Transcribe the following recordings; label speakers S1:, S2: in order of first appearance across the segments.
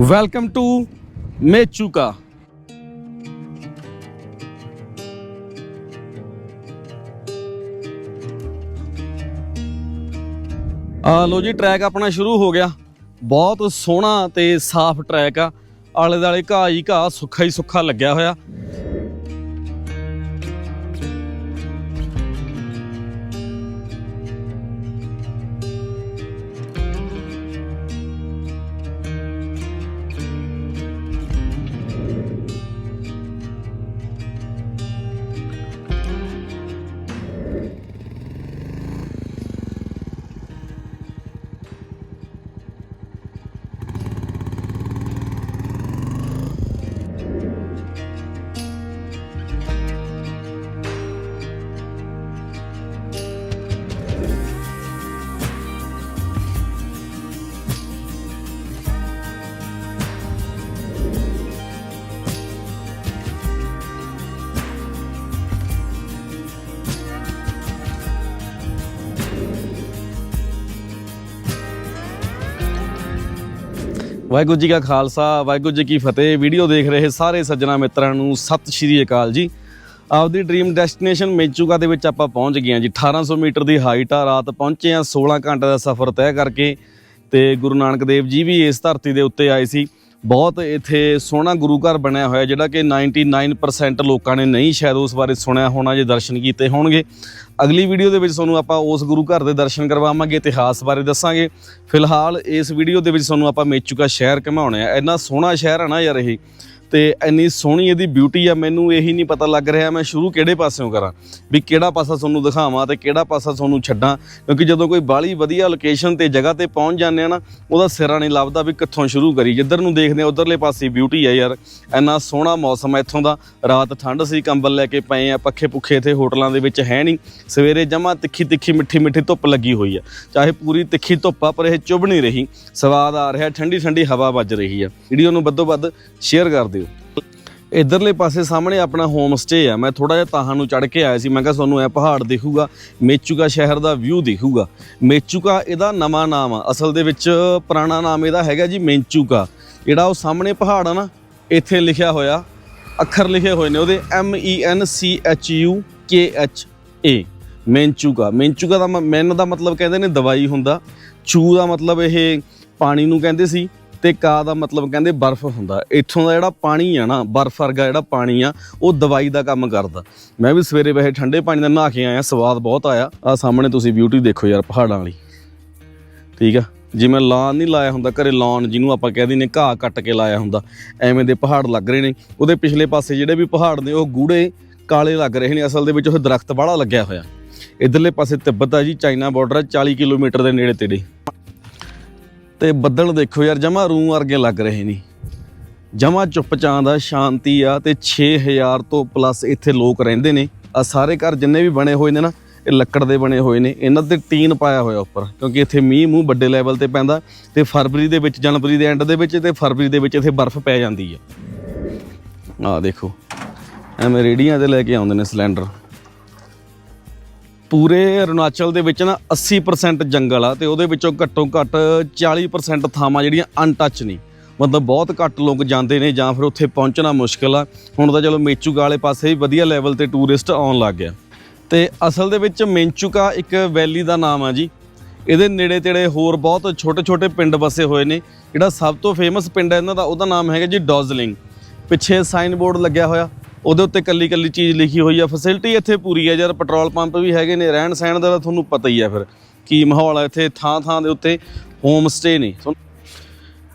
S1: Welcome to ਮੇਚੂਕਾ ਆ ਲੋ ਜੀ track ਆਪਣਾ ਸ਼ੁਰੂ ਹੋ ਗਿਆ। ਬਹੁਤ ਸੋਹਣਾ ਤੇ ਸਾਫ਼ ਟਰੈਕ ਆ। ਆਲੇ ਦਾਲੇ ਘਾਹ ਹੀ ਘਾਹ ਸੁੱਖਾ ਹੀ ਸੁੱਖਾ ਲੱਗਿਆ ਹੋਇਆ। ਵਾਹਿਗੁਰੂ ਜੀ ਕਾ ਖਾਲਸਾ, ਵਾਹਿਗੁਰੂ ਜੀ ਕੀ ਫਤਿਹ। ਵੀਡੀਓ ਦੇਖ ਰਹੇ ਸਾਰੇ ਸੱਜਣਾ ਮਿੱਤਰਾਂ ਨੂੰ ਸਤਿ ਸ਼੍ਰੀ ਅਕਾਲ ਜੀ। ਆਪਦੀ ਡ੍ਰੀਮ ਡੈਸਟੀਨੇਸ਼ਨ ਮੇਚੂਗਾ ਦੇ ਵਿੱਚ ਆਪਾਂ ਪਹੁੰਚ ਗਏ ਹਾਂ ਜੀ। 1800 ਮੀਟਰ ਦੀ ਹਾਈਟ ਆ, ਰਾਤ ਪਹੁੰਚੇ ਆ 16 ਘੰਟੇ ਦਾ ਸਫ਼ਰ ਤੈਅ ਕਰਕੇ ਤੇ ਗੁਰੂ ਨਾਨਕ ਦੇਵ ਜੀ ਵੀ ਇਸ ਧਰਤੀ ਦੇ ਉੱਤੇ ਆਏ ਸੀ। ਬਹੁਤ ਇੱਥੇ ਸੋਹਣਾ ਗੁਰੂ ਘਰ ਬਣਿਆ ਹੋਇਆ, ਜਿਹੜਾ ਕਿ 99% ਲੋਕਾਂ ਨੇ ਨਹੀਂ ਸ਼ਾਇਦ ਉਸ ਬਾਰੇ ਸੁਣਿਆ ਹੋਣਾ, ਜੇ ਦਰਸ਼ਨ ਕੀਤੇ ਹੋਣਗੇ। ਅਗਲੀ ਵੀਡੀਓ ਦੇ ਵਿੱਚ ਤੁਹਾਨੂੰ ਆਪਾਂ ਉਸ ਗੁਰੂ ਘਰ ਦੇ ਦਰਸ਼ਨ ਕਰਵਾਵਾਂਗੇ, ਇਤਿਹਾਸ ਬਾਰੇ ਦੱਸਾਂਗੇ। ਫਿਲਹਾਲ ਇਸ ਵੀਡੀਓ ਦੇ ਵਿੱਚ ਤੁਹਾਨੂੰ ਆਪਾਂ ਮੇਚੂਕਾ ਸ਼ਹਿਰ ਘਮਾਉਣੇ ਆ। ਇੰਨਾ ਸੋਹਣਾ ਸ਼ਹਿਰ ਹੈ ਨਾ ਯਾਰ ਇਹ। ਤੇ ਇੰਨੀ ਸੋਹਣੀ ਇਹਦੀ ਬਿਊਟੀ ਆ, ਮੈਨੂੰ ਇਹੀ ਨਹੀਂ ਪਤਾ ਲੱਗ ਰਿਹਾ ਮੈਂ ਸ਼ੁਰੂ ਕਿਹੜੇ ਪਾਸਿਓਂ ਕਰਾਂ, ਵੀ ਕਿਹੜਾ ਪਾਸਾ ਤੁਹਾਨੂੰ ਦਿਖਾਵਾਂ ਤੇ ਕਿਹੜਾ ਪਾਸਾ ਤੁਹਾਨੂੰ ਛੱਡਾਂ, ਕਿਉਂਕਿ ਜਦੋਂ ਕੋਈ ਬਾਲੀ ਵਧੀਆ ਲੋਕੇਸ਼ਨ ਤੇ ਜਗ੍ਹਾ ਤੇ ਪਹੁੰਚ ਜਾਂਦੇ ਆ ਨਾ, ਉਹਦਾ ਸਿਰਾ ਨਹੀਂ ਲੱਭਦਾ ਵੀ ਕਿੱਥੋਂ ਸ਼ੁਰੂ ਕਰੀ। ਜਿੱਧਰ ਨੂੰ ਦੇਖਦੇ ਆ, ਉਧਰਲੇ ਪਾਸੇ ਬਿਊਟੀ ਆ ਯਾਰ, ਇੰਨਾ ਸੋਹਣਾ ਮੌਸਮ ਆ ਇੱਥੋਂ ਦਾ, ਰਾਤ ਠੰਡ ਸੀ ਕੰਬਲ ਲੈ ਕੇ ਪਏ ਆ ਪੱਖੇ ਪੁੱਖੇ ਇੱਥੇ ਹੋਟਲਾਂ ਦੇ ਵਿੱਚ ਹੈ ਨਹੀਂ, ਸਵੇਰੇ ਜਮਾ ਤਿੱਖੀ ਤਿੱਖੀ ਮਿੱਠੀ ਮਿੱਠੀ ਧੁੱਪ ਲੱਗੀ ਹੋਈ ਆ, ਚਾਹੇ ਪੂਰੀ ਤਿੱਖੀ ਧੁੱਪ ਆ, ਪਰ ਇਹ ਚੁੱਭ ਨਹੀਂ ਰਹੀ, ਸਵਾਦ ਆ ਰਿਹਾ ਠੰਡੀ ਠੰਡੀ ਹਵਾ ਵੱਜ ਰਹੀ ਆ। ਵੀਡੀਓ ਨੂੰ ਵੱਧੋ ਵੱਧ ਸ਼ੇਅਰ ਕਰ ਦਿਓ। ਇਧਰਲੇ ਪਾਸੇ ਸਾਹਮਣੇ ਆਪਣਾ ਹੋਮ ਸਟੇ ਆ। ਮੈਂ ਥੋੜਾ ਜਿਹਾ ਤਾਹਾਂ ਨੂੰ ਚੜ ਕੇ ਆਇਆ ਸੀ। ਮੈਂ ਕਿਹਾ ਤੁਹਾਨੂੰ ਇਹ ਪਹਾੜ ਦਿਖੂਗਾ, ਮੇਚੂਕਾ ਸ਼ਹਿਰ ਦਾ ਵਿਊ ਦਿਖੂਗਾ। ਮੇਚੂਕਾ ਇਹਦਾ ਨਵਾਂ ਨਾਮ ਆ। ਅਸਲ ਦੇ ਵਿੱਚ ਪੁਰਾਣਾ ਨਾਮ ਇਹਦਾ ਹੈਗਾ ਜੀ ਮੇਚੂਕਾ। ਜਿਹੜਾ ਉਹ ਸਾਹਮਣੇ ਪਹਾੜ ਆ ਨਾ, ਇੱਥੇ ਲਿਖਿਆ ਹੋਇਆ। ਅੱਖਰ ਲਿਖੇ ਹੋਏ ਨੇ ਉਹਦੇ। M E N C H U K H A ਮੇਂਚੂਕਾ। ਮੇਂਚੂਕਾ ਦਾ ਮ- ਮੈਨ ਦਾ ਮਤਲਬ ਕਹਿੰਦੇ ਨੇ ਦਵਾਈ ਹੁੰਦਾ। ਚੂ ਦਾ ਮਤਲਬ ਇਹ ਪਾਣੀ ਨੂੰ ਕਹਿੰਦੇ ਸੀ। ਤੇ ਕਾ ਦਾ ਮਤਲਬ ਕਹਿੰਦੇ ਬਰਫ਼ ਹੁੰਦਾ। ਇੱਥੋਂ ਦਾ ਜਿਹੜਾ ਪਾਣੀ ਆ ਨਾ, ਬਰਫ਼ ਵਰਗਾ ਜਿਹੜਾ ਪਾਣੀ ਆ, ਉਹ ਦਵਾਈ ਦਾ ਕੰਮ ਕਰਦਾ। ਮੈਂ ਵੀ ਸਵੇਰੇ ਵੈਸੇ ਠੰਡੇ ਪਾਣੀ ਨਾਲ ਨਹਾ ਕੇ ਆਇਆ, ਸਵਾਦ ਬਹੁਤ ਆਇਆ। ਆ ਸਾਹਮਣੇ ਤੁਸੀਂ ਬਿਊਟੀ ਦੇਖੋ ਯਾਰ, ਪਹਾੜਾਂ ਵਾਲੀ। ਠੀਕ ਆ? ਜਿਵੇਂ ਲਾਨ ਨਹੀਂ ਲਾਇਆ ਹੁੰਦਾ, ਘਰੇ ਲਾਨ ਜਿਹਨੂੰ ਆਪਾਂ ਕਹਿੰਦੇ ਨੇ ਘਾਹ ਕੱਟ ਕੇ ਲਾਇਆ ਹੁੰਦਾ, ਐਵੇਂ ਦੇ ਪਹਾੜ ਲੱਗ ਰਹੇ ਨੇ। ਉਹਦੇ ਪਿਛਲੇ ਪਾਸੇ ਜਿਹੜੇ ਵੀ ਪਹਾੜ ਨੇ, ਉਹ ਗੂੜੇ ਕਾਲੇ ਲੱਗ ਰਹੇ ਨੇ। ਅਸਲ ਦੇ ਵਿੱਚ ਉਹ ਦਰਖਤ ਬਾਹਲਾ ਲੱਗਿਆ ਹੋਇਆ। ਇਧਰਲੇ ਪਾਸੇ ਤਿੱਬਤ ਆ ਜੀ, ਚਾਈਨਾ ਬਾਰਡਰ 40 ਕਿਲੋਮੀਟਰ ਦੇ ਨੇੜੇ ਤੇੜੇ। ਤੇ ਬੱਦਲ ਦੇਖੋ ਯਾਰ, ਜਮਾ ਰੂਹ ਵਰਗੇ ਲੱਗ ਰਹੇ ਨੇ। ਜਮਾ ਚੁੱਪਚਾਂ ਦਾ ਸ਼ਾਂਤੀ ਆ ਤੇ 6000 ਤੋਂ ਪਲੱਸ ਇੱਥੇ ਲੋਕ ਰਹਿੰਦੇ ਨੇ। ਆ ਸਾਰੇ ਘਰ ਜਿੰਨੇ ਵੀ ਬਣੇ ਹੋਏ ਨੇ ਨਾ, ਇਹ ਲੱਕੜ ਦੇ ਬਣੇ ਹੋਏ ਨੇ। ਇਹਨਾਂ ਤੇ ਟੀਨ ਪਾਇਆ ਹੋਇਆ ਉੱਪਰ, ਕਿਉਂਕਿ ਇੱਥੇ ਮੀਂਹ ਮੂੰਹ ਵੱਡੇ ਲੈਵਲ ਤੇ ਪੈਂਦਾ ਤੇ ਫਰਵਰੀ ਦੇ ਵਿੱਚ, ਜਨਵਰੀ ਦੇ ਐਂਡ ਦੇ ਵਿੱਚ ਤੇ ਫਰਵਰੀ ਦੇ ਵਿੱਚ ਇੱਥੇ ਬਰਫ਼ ਪੈ ਜਾਂਦੀ ਆ। ਆ ਦੇਖੋ, ਐਵੇਂ ਰੇੜੀਆਂ ਤੇ ਲੈ ਕੇ ਆਉਂਦੇ ਨੇ ਸਿਲੰਡਰ। ਪੂਰੇ ਅਰੁਣਾਚਲ ਦੇ ਵਿੱਚ ਨਾ 80% ਜੰਗਲ ਆ ਤੇ ਉਹਦੇ ਵਿੱਚੋਂ ਘੱਟੋ ਘੱਟ 40% ਥਾਵਾਂ ਜਿਹੜੀਆਂ ਅਨਟੱਚ ਨਹੀਂ ਮਤਲਬ ਬਹੁਤ ਘੱਟ ਲੋਕ ਜਾਂਦੇ ਨੇ ਜਾਂ ਫਿਰ ਉੱਥੇ ਪਹੁੰਚਣਾ ਮੁਸ਼ਕਲ ਆ। ਹੁਣ ਤਾਂ ਚਲੋ ਮੇਚੂਕਾ ਵਾਲੇ ਪਾਸੇ ਵੀ ਵਧੀਆ ਲੈਵਲ ਤੇ ਟੂਰਿਸਟ ਆਉਣ ਲੱਗ ਗਿਆ। ਤੇ ਅਸਲ ਦੇ ਵਿੱਚ ਮੇਂਚੂਕਾ ਇੱਕ ਵੈਲੀ ਦਾ ਨਾਮ ਆ ਜੀ। ਇਹਦੇ ਨੇੜੇ ਤੇੜੇ ਹੋਰ ਬਹੁਤ ਛੋਟੇ ਛੋਟੇ ਪਿੰਡ ਵਸੇ ਹੋਏ ਨੇ। ਜਿਹੜਾ ਸਭ ਤੋਂ ਫੇਮਸ ਪਿੰਡ ਹੈ ਇਹਨਾਂ ਦਾ, ਉਹਦਾ ਨਾਮ ਹੈਗਾ ਜੀ ਡੋਜ਼ਲਿੰਗ। ਪਿੱਛੇ ਸਾਈਨ ਬੋਰਡ ਲੱਗਿਆ ਹੋਇਆ। ਉਹਦੇ ਉੱਤੇ ਕੱਲੀ ਕੱਲੀ ਚੀਜ਼ ਲਿਖੀ ਹੋਈ ਆ ਫੈਸਿਲਿਟੀ ਇੱਥੇ ਪੂਰੀ ਹੈ ਯਾਰ ਪੈਟਰੋਲ ਪੰਪ ਵੀ ਹੈਗੇ ਨੇ, ਰਹਿਣ ਸਹਿਣ ਦਾ ਤਾਂ ਤੁਹਾਨੂੰ ਪਤਾ ਹੀ ਆ ਫਿਰ, ਕੀ ਮਾਹੌਲ ਆ ਇੱਥੇ, ਥਾਂ ਥਾਂ ਦੇ ਉੱਤੇ ਹੋਮ ਸਟੇ ਨੇ। ਤੁਹਾਨੂੰ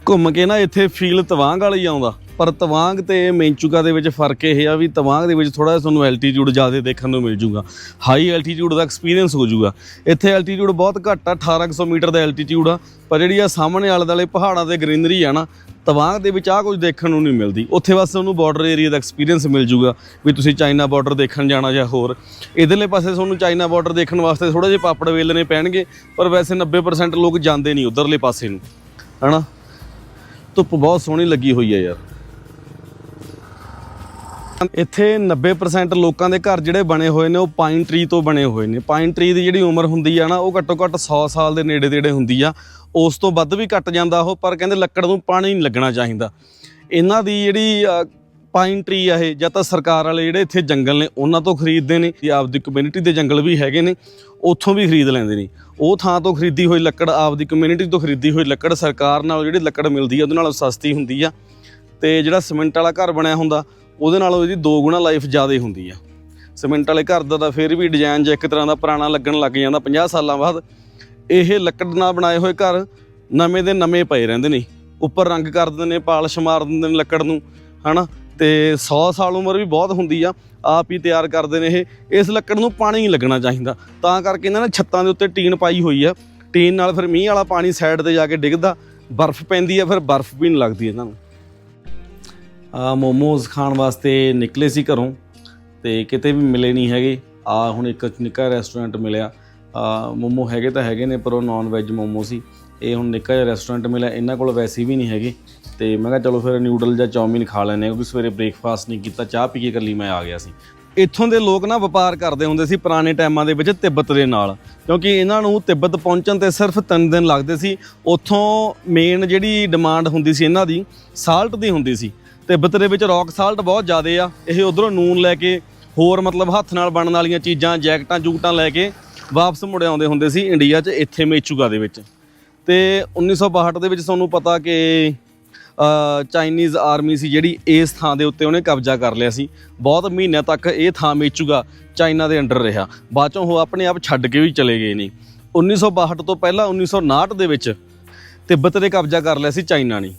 S1: ਘੁੰਮ ਕੇ ਨਾ ਇੱਥੇ ਫੀਲ ਤਵਾਂਗ ਵਾਲਾ ਹੀ ਆਉਂਦਾ। ਪਰ ਤਵਾਂਗ ਤੇ ਮੇਂਚੂਕਾ ਦੇ ਵਿੱਚ ਫ਼ਰਕ ਇਹ ਆ ਵੀ ਤਵਾਂਗ ਦੇ ਵਿੱਚ ਥੋੜਾ ਜਿਹਾ ਤੁਹਾਨੂੰ ਐਲਟੀਟਿਊਡ ਜ਼ਿਆਦਾ ਦੇਖਣ ਨੂੰ ਮਿਲ ਜੂਗਾ। ਹਾਈ ਐਲਟੀਟਿਊਡ ਦਾ ਐਕਸਪੀਰੀਅੰਸ ਹੋ ਜੂਗਾ। ਇੱਥੇ ਐਲਟੀਟਿਊਡ ਬਹੁਤ ਘੱਟ ਆ 1800 ਮੀਟਰ ਦਾ ਐਲਟੀਟਿਊਡ ਆ। ਪਰ ਜਿਹੜੀ ਆ ਸਾਹਮਣੇ ਆਲੇ ਦੁਆਲੇ ਪਹਾੜਾਂ ਤੇ ਗ੍ਰੀਨਰੀ ਆ ਨਾ, ਤਵਾਂਗ ਦੇ ਵਿੱਚ ਆ ਕੁਝ ਦੇਖਣ ਨੂੰ ਨਹੀਂ ਮਿਲਦੀ। ਉੱਥੇ ਬਸ ਤੁਹਾਨੂੰ ਬਾਰਡਰ ਏਰੀਆ ਦਾ ਐਕਸਪੀਰੀਅੰਸ ਮਿਲ ਜੂਗਾ ਵੀ ਤੁਸੀਂ ਚਾਈਨਾ ਬਾਰਡਰ ਦੇਖਣ ਜਾਣਾ ਜਾਂ ਹੋਰ। ਇਧਰਲੇ ਪਾਸੇ ਤੁਹਾਨੂੰ ਚਾਈਨਾ ਬਾਰਡਰ ਦੇਖਣ ਵਾਸਤੇ ਥੋੜੇ ਜਿਹੇ ਪਾਪੜ ਵੇਲਣੇ ਪੈਣਗੇ, ਪਰ ਵੈਸੇ 90% ਲੋਕ ਜਾਂਦੇ ਨਹੀਂ ਉਧਰਲੇ ਪਾਸੇ ਨੂੰ। ਹਨਾ? ਧੁੱਪ ਬਹੁਤ ਸੋਹਣੀ ਲੱਗੀ ਹੋਈ ਹੈ ਯਾਰ। ਇੱਥੇ 90% ਲੋਕਾਂ ਦੇ ਘਰ ਜਿਹੜੇ ਬਣੇ ਹੋਏ ਨੇ, ਉਹ ਪਾਈਨ ਟਰੀ ਤੋਂ ਬਣੇ ਹੋਏ ਨੇ। ਪਾਈਨ ਟਰੀ ਦੀ ਜਿਹੜੀ ਉਮਰ ਹੁੰਦੀ ਆ ਨਾ, ਉਹ ਘੱਟੋ ਘੱਟ 100 ਸਾਲ ਦੇ ਨੇੜੇ ਤੇੜੇ ਹੁੰਦੀ ਆ। ਉਸ ਤੋਂ ਵੱਧ ਵੀ ਕੱਟ ਜਾਂਦਾ ਉਹ, ਪਰ ਕਹਿੰਦੇ ਲੱਕੜ ਨੂੰ ਪਾਣੀ ਨਹੀਂ ਲੱਗਣਾ ਚਾਹੀਦਾ। ਇਹਨਾਂ ਦੀ ਜਿਹੜੀ ਪਾਈਨ ਟਰੀ ਆ ਇਹ, ਜਾਂ ਤਾਂ ਸਰਕਾਰ ਵਾਲੇ ਜਿਹੜੇ ਇੱਥੇ ਜੰਗਲ ਨੇ, ਉਹਨਾਂ ਤੋਂ ਖਰੀਦਦੇ ਨੇ ਜਾਂ ਆਪਦੀ ਕਮਿਊਨਿਟੀ ਦੇ ਜੰਗਲ ਵੀ ਹੈਗੇ ਨੇ, ਉੱਥੋਂ ਵੀ ਖਰੀਦ ਲੈਂਦੇ ਨੇ। ਉਹ ਥਾਂ ਤੋਂ ਖਰੀਦੀ ਹੋਈ ਲੱਕੜ, ਆਪਦੀ ਕਮਿਊਨਿਟੀ ਤੋਂ ਖਰੀਦੀ ਹੋਈ ਲੱਕੜ ਸਰਕਾਰ ਨਾਲ ਜਿਹੜੀ ਲੱਕੜ ਮਿਲਦੀ ਆ, ਉਹਦੇ ਨਾਲੋਂ ਸਸਤੀ ਹੁੰਦੀ ਆ। ਤੇ ਜਿਹੜਾ ਸਿਮੈਂਟ ਵਾਲਾ ਘਰ ਬਣਿਆ ਹੁੰਦਾ, ਉਹਦੇ ਨਾਲੋਂ ਇਹਦੀ ਦੋ ਗੁਣਾ ਲਾਈਫ ਜ਼ਿਆਦਾ ਹੁੰਦੀ ਆ। ਸਿਮੈਂਟ ਵਾਲੇ ਘਰ ਦਾ ਤਾਂ ਫਿਰ ਵੀ ਡਿਜ਼ਾਈਨ ਜਿਹਾ ਇੱਕ ਤਰ੍ਹਾਂ ਦਾ ਪੁਰਾਣਾ ਲੱਗਣ ਲੱਗ ਜਾਂਦਾ 50 ਸਾਲਾਂ ਬਾਅਦ। ਇਹ ਲੱਕੜ ਨਾਲ ਬਣਾਏ ਹੋਏ ਘਰ ਨਵੇਂ ਦੇ ਨਵੇਂ ਪਏ ਰਹਿੰਦੇ ਨੇ। ਉੱਪਰ ਰੰਗ ਕਰ ਦਿੰਦੇ ਨੇ, ਪਾਲਿਸ਼ ਮਾਰ ਦਿੰਦੇ ਨੇ ਲੱਕੜ ਨੂੰ, ਹਨਾ? ਤੇ 100 ਸਾਲ ਉਮਰ ਵੀ ਬਹੁਤ ਹੁੰਦੀ ਆ, ਆਪ ਹੀ ਤਿਆਰ ਕਰਦੇ ਨੇ ਇਹ। ਇਸ ਲੱਕੜ ਨੂੰ ਪਾਣੀ ਨਹੀਂ ਲੱਗਣਾ ਚਾਹੀਦਾ। ਤਾਂ ਕਰਕੇ ਇਹਨਾਂ ਨੇ ਛੱਤਾਂ ਦੇ ਉੱਤੇ ਟੀਨ ਪਾਈ ਹੋਈ ਆ। ਟੀਨ ਨਾਲ ਫਿਰ ਮੀਂਹ ਵਾਲਾ ਪਾਣੀ ਸਾਈਡ ਤੇ ਜਾ ਕੇ ਡਿੱਗਦਾ। ਬਰਫ਼ ਪੈਂਦੀ ਆ, ਫਿਰ ਬਰਫ਼ ਵੀ ਨਹੀਂ ਲੱਗਦੀ ਇਹਨਾਂ ਨੂੰ। ਆ ਮੋਮੋਜ਼ ਖਾਣ ਵਾਸਤੇ ਨਿਕਲੇ ਸੀ ਘਰੋਂ, ਤੇ ਕਿਤੇ ਵੀ ਮਿਲੇ ਨਹੀਂ ਹੈਗੇ। ਆ ਹੁਣ ਇੱਕ ਨਿੱਕਾ ਰੈਸਟੋਰੈਂਟ ਮਿਲਿਆ। ਆ ਮੋਮੋ ਹੈਗੇ ਤਾਂ ਹੈਗੇ ਨੇ, ਪਰ ਉਹ ਨਾਨ ਵੈਜ ਮੋਮੋ ਸੀ। ਇਹ ਹੁਣ ਨਿੱਕਾ ਜਿਹਾ ਰੈਸਟੋਰੈਂਟ ਮਿਲਿਆ, ਇਹਨਾਂ ਕੋਲ ਵੈਸੇ ਵੀ ਨਹੀਂ ਹੈਗੇ। ਤੇ ਮੈਂ ਕਿਹਾ ਚਲੋ ਫਿਰ ਨਿਊਡਲ ਜਾਂ ਚੌਮਿਨ ਖਾ ਲੈਂਦੇ ਕਿਉਂਕਿ ਸਵੇਰੇ ਬ੍ਰੇਕਫਾਸਟ ਨਹੀਂ ਕੀਤਾ, ਚਾਹ ਪੀ ਕੇ ਇਕੱਲੀ ਮੈਂ ਆ ਗਿਆ ਸੀ। ਇੱਥੋਂ ਦੇ ਲੋਕ ਨਾ ਵਪਾਰ ਕਰਦੇ ਹੁੰਦੇ ਸੀ ਪੁਰਾਣੇ ਟਾਈਮਾਂ ਦੇ ਵਿੱਚ ਤਿੱਬਤ ਦੇ ਨਾਲ, ਕਿਉਂਕਿ ਇਹਨਾਂ ਨੂੰ ਤਿੱਬਤ ਪਹੁੰਚਣ ਤੇ ਸਿਰਫ 3 ਦਿਨ ਲੱਗਦੇ ਸੀ। ਉੱਥੋਂ ਮੇਨ ਜਿਹੜੀ ਡਿਮਾਂਡ ਹੁੰਦੀ ਸੀ ਇਹਨਾਂ ਦੀ ਸਾਲਟ ਦੀ ਹੁੰਦੀ ਸੀ। ਤਿੱਬਤ ਦੇ ਵਿੱਚ ਰੌਕ ਸਾਲਟ ਬਹੁਤ ਜ਼ਿਆਦਾ ਆ। ਇਹ ਉਧਰੋਂ ਨੂਨ ਲੈ ਕੇ, ਹੋਰ ਮਤਲਬ ਹੱਥ ਨਾਲ ਬਣਨ ਵਾਲੀਆਂ ਚੀਜ਼ਾਂ, ਜੈਕਟਾਂ ਜੂਕਟਾਂ ਲੈ ਕੇ ਵਾਪਸ ਮੁੜ ਆਉਂਦੇ ਹੁੰਦੇ ਸੀ ਇੰਡੀਆ 'ਚ, ਇੱਥੇ ਮੇਚੂਗਾ ਦੇ ਵਿੱਚ। ਤੇ 1962 ਦੇ ਵਿੱਚ ਤੁਹਾਨੂੰ ਪਤਾ ਕਿ ਚਾਈਨੀਜ਼ ਆਰਮੀ ਸੀ ਜਿਹੜੀ ਇਸ ਥਾਂ ਦੇ ਉੱਤੇ ਉਹਨੇ ਕਬਜ਼ਾ ਕਰ ਲਿਆ ਸੀ। ਬਹੁਤ ਮਹੀਨਿਆਂ ਤੱਕ ਇਹ ਥਾਂ ਮੇਚੂਗਾ ਚਾਈਨਾ ਦੇ ਅੰਡਰ ਰਿਹਾ। ਬਾਅਦ ਚੋਂ ਉਹ ਆਪਣੇ ਆਪ ਛੱਡ ਕੇ ਵੀ ਚਲੇ ਗਏ ਨੇ। 1962 ਤੋਂ ਪਹਿਲਾਂ 1959 ਦੇ ਵਿੱਚ ਤਿੱਬਤ ਤੇ ਕਬਜ਼ਾ ਕਰ ਲਿਆ ਸੀ ਚਾਈਨਾ ਨੇ।